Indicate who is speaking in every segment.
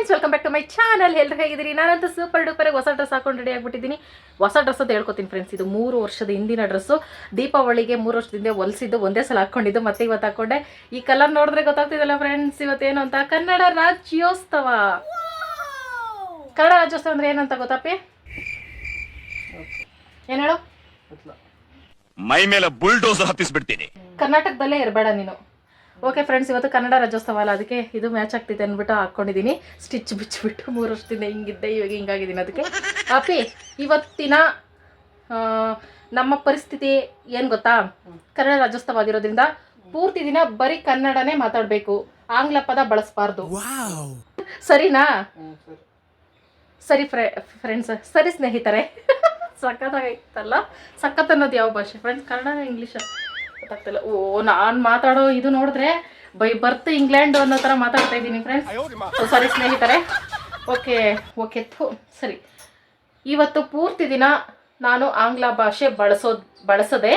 Speaker 1: Friends welcome back to my channel ಎಲ್ಲರೂ ಹೇಗಿದ್ದೀರಿ? ನಾನಂತೂ ಸೂಪರ್ ಡೂಪರ್ ಹೊಸ ಡ್ರೆಸ್ ಹಾಕೊಂಡು ರೆಡಿ ಆಗಿಬಿಟ್ಟಿದ್ದೀನಿ. ಹೊಸ ಡ್ರೆಸ್ ಅಂತ ಹೇಳ್ಕೊತೀನಿ ಫ್ರೆಂಡ್ಸ್ ಇದು ಮೂರು ವರ್ಷದ ಹಿಂದಿನ ಡ್ರೆಸ್ಸು ದೀಪಾವಳಿಗೆ ಮೂರು ವರ್ಷದಿಂದ ಹೊಲಿಸಿದ್ದು ಒಂದೇ ಸಲ ಹಾಕ್ಕೊಂಡಿದ್ದು ಮತ್ತೆ ಇವತ್ತು ಹಾಕ್ಕೊಂಡೆ ಈ ಕಲರ್ ನೋಡಿದ್ರೆ ಗೊತ್ತಾಗ್ತಿದಲ್ಲ ಫ್ರೆಂಡ್ಸ್ ಇವತ್ತೇನು ಅಂತ? ಕನ್ನಡ ರಾಜ್ಯೋತ್ಸವ. ಕನ್ನಡ ರಾಜ್ಯೋತ್ಸವ ಅಂದ್ರೆ ಏನಂತ ಗೊತ್ತಪ್ಪಿ ಏನು ಹೇಳು?
Speaker 2: ಮೈ ಮೇಲೆ ಬುಲ್ಡೋಸರ್ ಹತ್ತಿಸ್ಬಿಡ್ತೀನಿ.
Speaker 1: ಕರ್ನಾಟಕದಲ್ಲೇ ಇರಬೇಡ ನೀನು. ಓಕೆ ಫ್ರೆಂಡ್ಸ್ ಇವತ್ತು ಕನ್ನಡ ರಾಜ್ಯೋತ್ಸವ ಅಲ್ಲ ಅದಕ್ಕೆ ಇದು ಮ್ಯಾಚ್ ಆಗ್ತಿದೆ ಅಂದ್ಬಿಟ್ಟು ಹಾಕ್ಕೊಂಡಿದ್ದೀನಿ ಸ್ಟಿಚ್ ಬಿಚ್ಚಿಬಿಟ್ಟು ಮೂರು ವರ್ಷದಿಂದ ಹಿಂಗಿದ್ದೆ ಇವಾಗ ಹಿಂಗಾಗಿದ್ದೀನಿ ಅದಕ್ಕೆ. ಅಪ್ಪಿ ಇವತ್ತಿನ ನಮ್ಮ ಪರಿಸ್ಥಿತಿ ಏನು ಗೊತ್ತಾ? ಕನ್ನಡ ರಾಜ್ಯೋತ್ಸವ ಆಗಿರೋದ್ರಿಂದ ಪೂರ್ತಿ ದಿನ ಬರೀ ಕನ್ನಡನೇ ಮಾತಾಡಬೇಕು. ಆಂಗ್ಲ ಪದ ಬಳಸಬಾರ್ದು. ಸರಿನಾ? ಸರಿ. ಫ್ರೆ ಫ್ರೆಂಡ್ಸ್ ಸರಿ ಸ್ನೇಹಿತರೆ. ಸಖತ್ತಾಗೈತಲ್ಲ ಸಖತ್ ಅನ್ನೋದು ಯಾವ ಭಾಷೆ? ಫ್ರೆಂಡ್ಸ್ ಕನ್ನಡ ಇಂಗ್ಲೀಷ್ ಗೊತ್ತಾಗ್ತಿಲ್ಲ. ಓ ನಾನು ಮಾತಾಡೋ ಇದು ನೋಡಿದ್ರೆ ಬೈ ಬರ್ತ್ ಇಂಗ್ಲೆಂಡ್ ಅನ್ನೋ ಥರ ಮಾತಾಡ್ತಾ ಇದ್ದೀನಿ ಫ್ರೆಂಡ್ಸ್ ಸಾರಿ ಸ್ನೇಹಿತರೆ. ಓಕೆ ಓಕೆ ಥೂ ಸರಿ. ಇವತ್ತು ಪೂರ್ತಿ ದಿನ ನಾನು ಆಂಗ್ಲ ಭಾಷೆ ಬಳಸೋದು ಬಳಸದೆ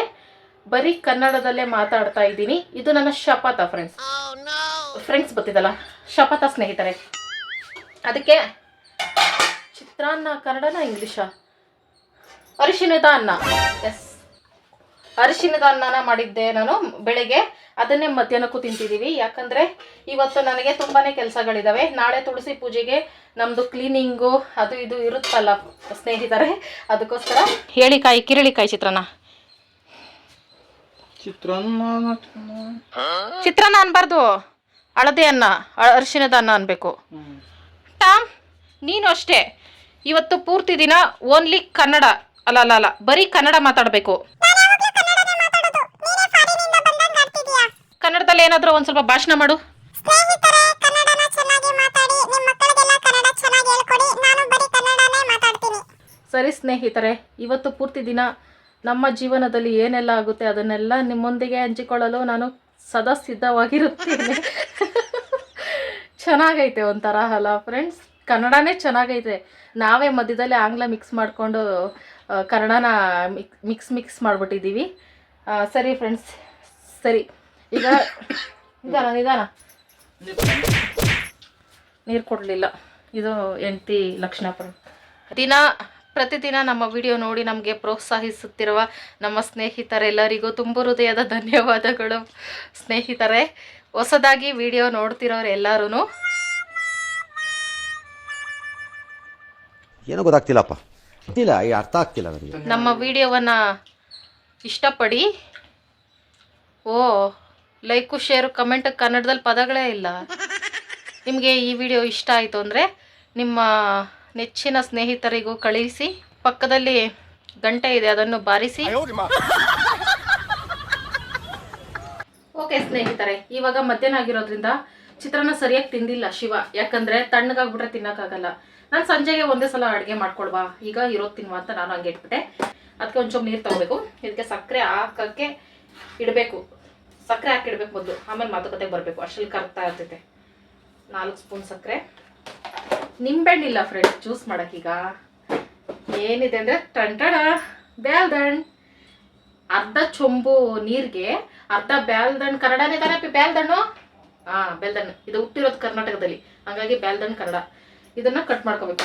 Speaker 1: ಬರೀ ಕನ್ನಡದಲ್ಲೇ ಮಾತಾಡ್ತಾ ಇದ್ದೀನಿ. ಇದು ನನ್ನ ಶಪಥ ಫ್ರೆಂಡ್ಸ್ ಫ್ರೆಂಡ್ಸ್ ಗೊತ್ತಿದಲ್ಲ? ಶಪಥ ಸ್ನೇಹಿತರೆ. ಅದಕ್ಕೆ ಚಿತ್ರಾನ್ನ ಕನ್ನಡನ ಇಂಗ್ಲೀಷಾ? ಅರಿಶಿನದ ಅನ್ನ. ಎಸ್ ಅರಿಶಿಣದ ಅನ್ನನ ಮಾಡಿದ್ದೆ ನಾನು ಬೆಳಗ್ಗೆ. ಅದನ್ನೇ ಮಧ್ಯಾಹ್ನಕ್ಕೂ ತಿಂತಿದ್ದೀವಿ ಯಾಕಂದರೆ ಇವತ್ತು ನನಗೆ ತುಂಬಾ ಕೆಲಸಗಳಿದ್ದಾವೆ ನಾಳೆ ತುಳಸಿ ಪೂಜೆಗೆ ನಮ್ಮದು ಕ್ಲೀನಿಂಗು ಅದು ಇದು ಇರುತ್ತಲ್ಲ ಸ್ನೇಹಿತರೆ ಅದಕ್ಕೋಸ್ಕರ ಹೇಳಿಕಾಯಿ ಕಿರಳಿಕಾಯಿ ಚಿತ್ರಾನ್ನ.
Speaker 3: ಚಿತ್ರಾನ್ನ
Speaker 1: ಚಿತ್ರಾನ್ನ ಅನ್ಬಾರ್ದು. ಹಳದಿ ಅನ್ನ ಅರಿಶಿನದ ಅರಿಶಿಣದ ಅನ್ನ ಅನ್ಬೇಕು. ಟಾಮ್ ನೀನು ಅಷ್ಟೇ. ಇವತ್ತು ಪೂರ್ತಿ ದಿನ ಓನ್ಲಿ ಕನ್ನಡ. ಅಲ್ಲ ಅಲ್ಲ ಅಲ್ಲ ಬರೀ ಕನ್ನಡ ಮಾತಾಡಬೇಕು. ಕನ್ನಡದಲ್ಲಿ ಏನಾದರೂ ಒಂದು ಸ್ವಲ್ಪ ಭಾಷಣ ಮಾಡು.
Speaker 4: ಸ್ನೇಹಿತರೆ ಕನ್ನಡನ ಚೆನ್ನಾಗಿ ಮಾತಾಡಿ ನಿಮ್ಮ ಮಕ್ಕಳಿಗೆಲ್ಲ ಕನ್ನಡ ಚೆನ್ನಾಗಿ ಹೇಳ್ಕೊಡಿ ನಾನು ಬರೀ ಕನ್ನಡನೇ ಮಾತಾಡ್ತೀನಿ.
Speaker 1: ಸರಿ ಸ್ನೇಹಿತರೆ ಇವತ್ತು ಪೂರ್ತಿ ದಿನ ನಮ್ಮ ಜೀವನದಲ್ಲಿ ಏನೆಲ್ಲ ಆಗುತ್ತೆ ಅದನ್ನೆಲ್ಲ ನಿಮ್ಮೊಂದಿಗೆ ಹಂಚಿಕೊಳ್ಳಲು ನಾನು ಸದಾ ಸಿದ್ಧವಾಗಿರುತ್ತೇನೆ. ಚೆನ್ನಾಗೈತೆ ಒಂಥರ ಅಲ್ಲ ಫ್ರೆಂಡ್ಸ್ ಕನ್ನಡನೇ ಚೆನ್ನಾಗೈತೆ. ನಾವೇ ಮಧ್ಯದಲ್ಲಿ ಆಂಗ್ಲ ಮಿಕ್ಸ್ ಮಾಡಿಕೊಂಡು ಕನ್ನಡನ ಮಿಕ್ ಮಿಕ್ಸ್ ಮಿಕ್ಸ್ ಮಾಡಿಬಿಟ್ಟಿದ್ದೀವಿ. ಸರಿ ಫ್ರೆಂಡ್ಸ್ ಸರಿ. ಈಗ ನಿಧಾನ ನಿಧಾನ. ನೀರು ಕೊಡಲಿಲ್ಲ. ಇದು ಹೆಂಡತಿ ಲಕ್ಷಣ ದಿನ ಪ್ರತಿದಿನ ನಮ್ಮ ವಿಡಿಯೋ ನೋಡಿ ನಮಗೆ ಪ್ರೋತ್ಸಾಹಿಸುತ್ತಿರುವ ನಮ್ಮ ಸ್ನೇಹಿತರೆಲ್ಲರಿಗೂ ತುಂಬ ಹೃದಯದ ಧನ್ಯವಾದಗಳು. ಸ್ನೇಹಿತರೆ ಹೊಸದಾಗಿ ವಿಡಿಯೋ ನೋಡ್ತಿರೋರೆಲ್ಲರೂ
Speaker 5: ಏನೋ ಗೊತ್ತಾಗ್ತಿಲ್ಲಪ್ಪ. ಈ ಅರ್ಥ ಆಗ್ತಿಲ್ಲ
Speaker 1: ನಮ್ಮ ವಿಡಿಯೋವನ್ನು ಇಷ್ಟಪಡಿ. ಓ ಲೈಕು ಶೇರು ಕಮೆಂಟ್ ಕನ್ನಡದಲ್ಲಿ ಪದಗಳೇ ಇಲ್ಲ. ನಿಮಗೆ ಈ ವಿಡಿಯೋ ಇಷ್ಟ ಆಯಿತು ಅಂದರೆ ನಿಮ್ಮ ನೆಚ್ಚಿನ ಸ್ನೇಹಿತರಿಗೂ ಕಳಿಸಿ. ಪಕ್ಕದಲ್ಲಿ ಗಂಟೆ ಇದೆ ಅದನ್ನು ಬಾರಿಸಿ. ಓಕೆ ಸ್ನೇಹಿತರೆ ಇವಾಗ ಮಧ್ಯಾಹ್ನ ಆಗಿರೋದ್ರಿಂದ ಚಿತ್ರಾನ್ನ ಸರಿಯಾಗಿ ತಿಂದಿಲ್ಲ ಶಿವ. ಯಾಕಂದ್ರೆ ತಣ್ಣಗಾಗ್ಬಿಟ್ರೆ ತಿನ್ನಕ್ಕಾಗಲ್ಲ. ನಾನು ಸಂಜೆಗೆ ಒಂದೇ ಸಲ ಅಡುಗೆ ಮಾಡ್ಕೊಳ್ವಾ. ಈಗ ಇರೋದು ತಿನ್ನುವ ಅಂತ ನಾನು ಹಂಗೆ ಇಟ್ಬಿಟ್ಟೆ. ಅದಕ್ಕೆ ಒಂಚೂರು ನೀರು ತಗೋಬೇಕು. ಇದಕ್ಕೆ ಸಕ್ಕರೆ ಹಾಕಕ್ಕೆ ಇಡಬೇಕು. ಸಕ್ಕರೆ ಹಾಕಿಡ್ಬೇಕು ಮೊದಲು. ಆಮೇಲೆ ಮಾತುಕತೆಗೆ ಬರಬೇಕು. ಅಷ್ಟಲ್ಲಿ ಕರ್ತಾ ಇರ್ತೈತೆ. ನಾಲ್ಕು ಸ್ಪೂನ್ ಸಕ್ಕರೆ ನಿಂಬೆಹಣ್ಣಿಲ್ಲ ಫ್ರೆಂಡ್ಸ್ ಜ್ಯೂಸ್ ಮಾಡೋಕ್ಕೀಗ. ಏನಿದೆ ಅಂದರೆ ಟಂಟಣ ಬ್ಯಾಲ್ದಣ್. ಅರ್ಧ ಚೊಂಬು ನೀರಿಗೆ ಅರ್ಧ ಬ್ಯಾಲ್ದಣ್ಣು ಕನ್ನಡನೇ ತಾನೇ ಬ್ಯಾಲ್ದಣ್ಣು? ಹಾಂ ಬೆಲ್ದಣ್ಣು ಇದು ಹುಟ್ಟಿರೋದು ಕರ್ನಾಟಕದಲ್ಲಿ. ಹಂಗಾಗಿ ಬ್ಯಾಲ್ದಣ್ಣು ಕನ್ನಡ. ಇದನ್ನು ಕಟ್ ಮಾಡ್ಕೋಬೇಕು.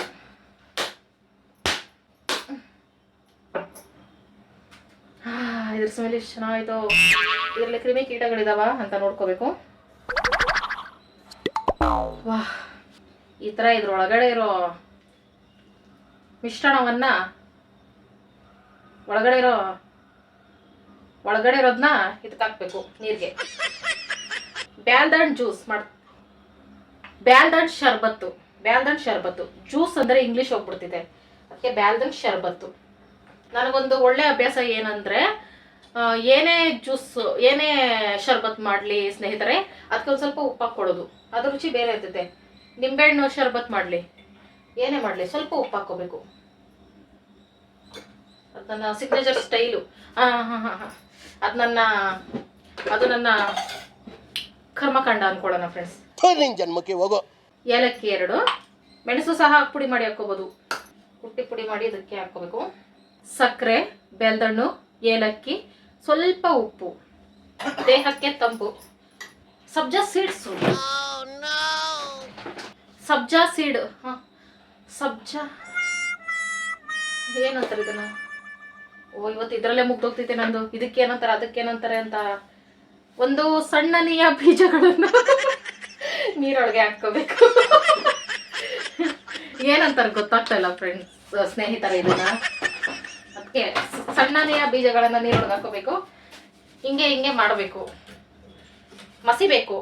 Speaker 1: ಆ, ಇದ್ರ ಸ್ಮೆಲ್ ಎಷ್ಟು ಚೆನ್ನಾಗಿತ್ತು? ಇದರಲ್ಲಿ ಕ್ರಿಮಿ ಕೀಟಗಳಿದಾವ ಅಂತ ನೋಡ್ಕೋಬೇಕು. ವಾಹ್, ಈ ಥರ ಇದ್ರ ಒಳಗಡೆ ಇರೋ ಮಿಶ್ರಣವನ್ನ ಒಳಗಡೆ ಇರೋ ಒಳಗಡೆ ಇರೋದನ್ನ ಇದಕ್ಕೆ ಹಾಕ್ಬೇಕು ನೀರಿಗೆ. ಜ್ಯೂಸ್ ಮಾಡ್, ಬ್ಯಾಲ್ದಣ್ ಶರ್ಬತ್ತು ಬ್ಯಾಲ್ದಣ್ ಶರ್ಬತ್ತು. ಜ್ಯೂಸ್ ಅಂದರೆ ಇಂಗ್ಲೀಷ್ ಹೋಗ್ಬಿಡ್ತಿದೆ. ಅದಕ್ಕೆ ಬ್ಯಾಲ್ದಣ್ ಶರ್ಬತ್ತು. ನನಗೊಂದು ಒಳ್ಳೆ ಅಭ್ಯಾಸ ಏನಂದರೆ ಏನೇ ಜ್ಯೂಸ್ ಏನೇ ಶರ್ಬತ್ ಮಾಡಲಿ ಸ್ನೇಹಿತರೆ ಅದಕ್ಕೆ ಒಂದು ಸ್ವಲ್ಪ ಉಪ್ಪು ಹಾಕ್ಕೊಳ್ಳೋದು ಅದ್ರ ರುಚಿ ಬೇರೆ ಇರ್ತೈತೆ. ನಿಂಬೆಹಣ್ಣು ಶರ್ಬತ್ ಮಾಡಲಿ. ಏನೇ ಮಾಡಲಿ ಸ್ವಲ್ಪ ಉಪ್ಪು ಹಾಕ್ಕೋಬೇಕು ಅದು ನನ್ನ ಸಿಗ್ನೇಚರ್ ಸ್ಟೈಲು ಹಾಂ ಹಾಂ ಹಾಂ ಹಾಂ. ಅದು ನನ್ನ ಅದು ನನ್ನ ಕರ್ಮಕಾಂಡ ಅನ್ಕೊಳ್ಳೋಣ ಫ್ರೆಂಡ್ಸ್
Speaker 3: ಜನ್ಮಕ್ಕೆ ಹೋಗೋ.
Speaker 1: ಏಲಕ್ಕಿ ಎರಡು. ಮೆಣಸು ಸಹ ಪುಡಿ ಮಾಡಿ ಹಾಕ್ಕೋಬೋದು. ಕುಟ್ಟಿ ಪುಡಿ ಮಾಡಿ ಅದಕ್ಕೆ ಹಾಕೋಬೇಕು ಸಕ್ಕರೆ ಬೆಲ್ದಣ್ಣು ಏಲಕ್ಕಿ ಸ್ವಲ್ಪ ಉಪ್ಪು ದೇಹಕ್ಕೆ ತಂಪು. ಸಬ್ಜಾ ಸೀಡ್ಸು ಸಬ್ಜಾ ಸೀಡ್ ಹಾಂ. ಸಬ್ಜಾ. ಏನಂತಾರೆ ಇದನ್ನ? ಓ ಇವತ್ತು ಇದರಲ್ಲೇ ಮುಗ್ದೋಗ್ತೈತೆ ನಂದು. ಇದಕ್ಕೆ ಏನಂತಾರೆ ಅದಕ್ಕೆ ಏನಂತಾರೆ ಅಂತ. ಒಂದು ಸಣ್ಣನೆಯ ಬೀಜಗಳನ್ನು ನೀರೊಳಗೆ ಹಾಕೋಬೇಕು ಏನಂತಾರೆ ಗೊತ್ತಾಗ್ತಾ ಇಲ್ಲ ಫ್ರೆಂಡ್ಸ್ ಸ್ನೇಹಿತರ ಇದನ್ನ. ಅದಕ್ಕೆ ಸಣ್ಣನೆಯ ಬೀಜಗಳನ್ನ ನೀರೊಳಗೆ ಹಾಕೋಬೇಕು ಹಿಂಗೆ ಹಿಂಗೆ ಮಾಡಬೇಕು. ಮಸಿಬೇಕು.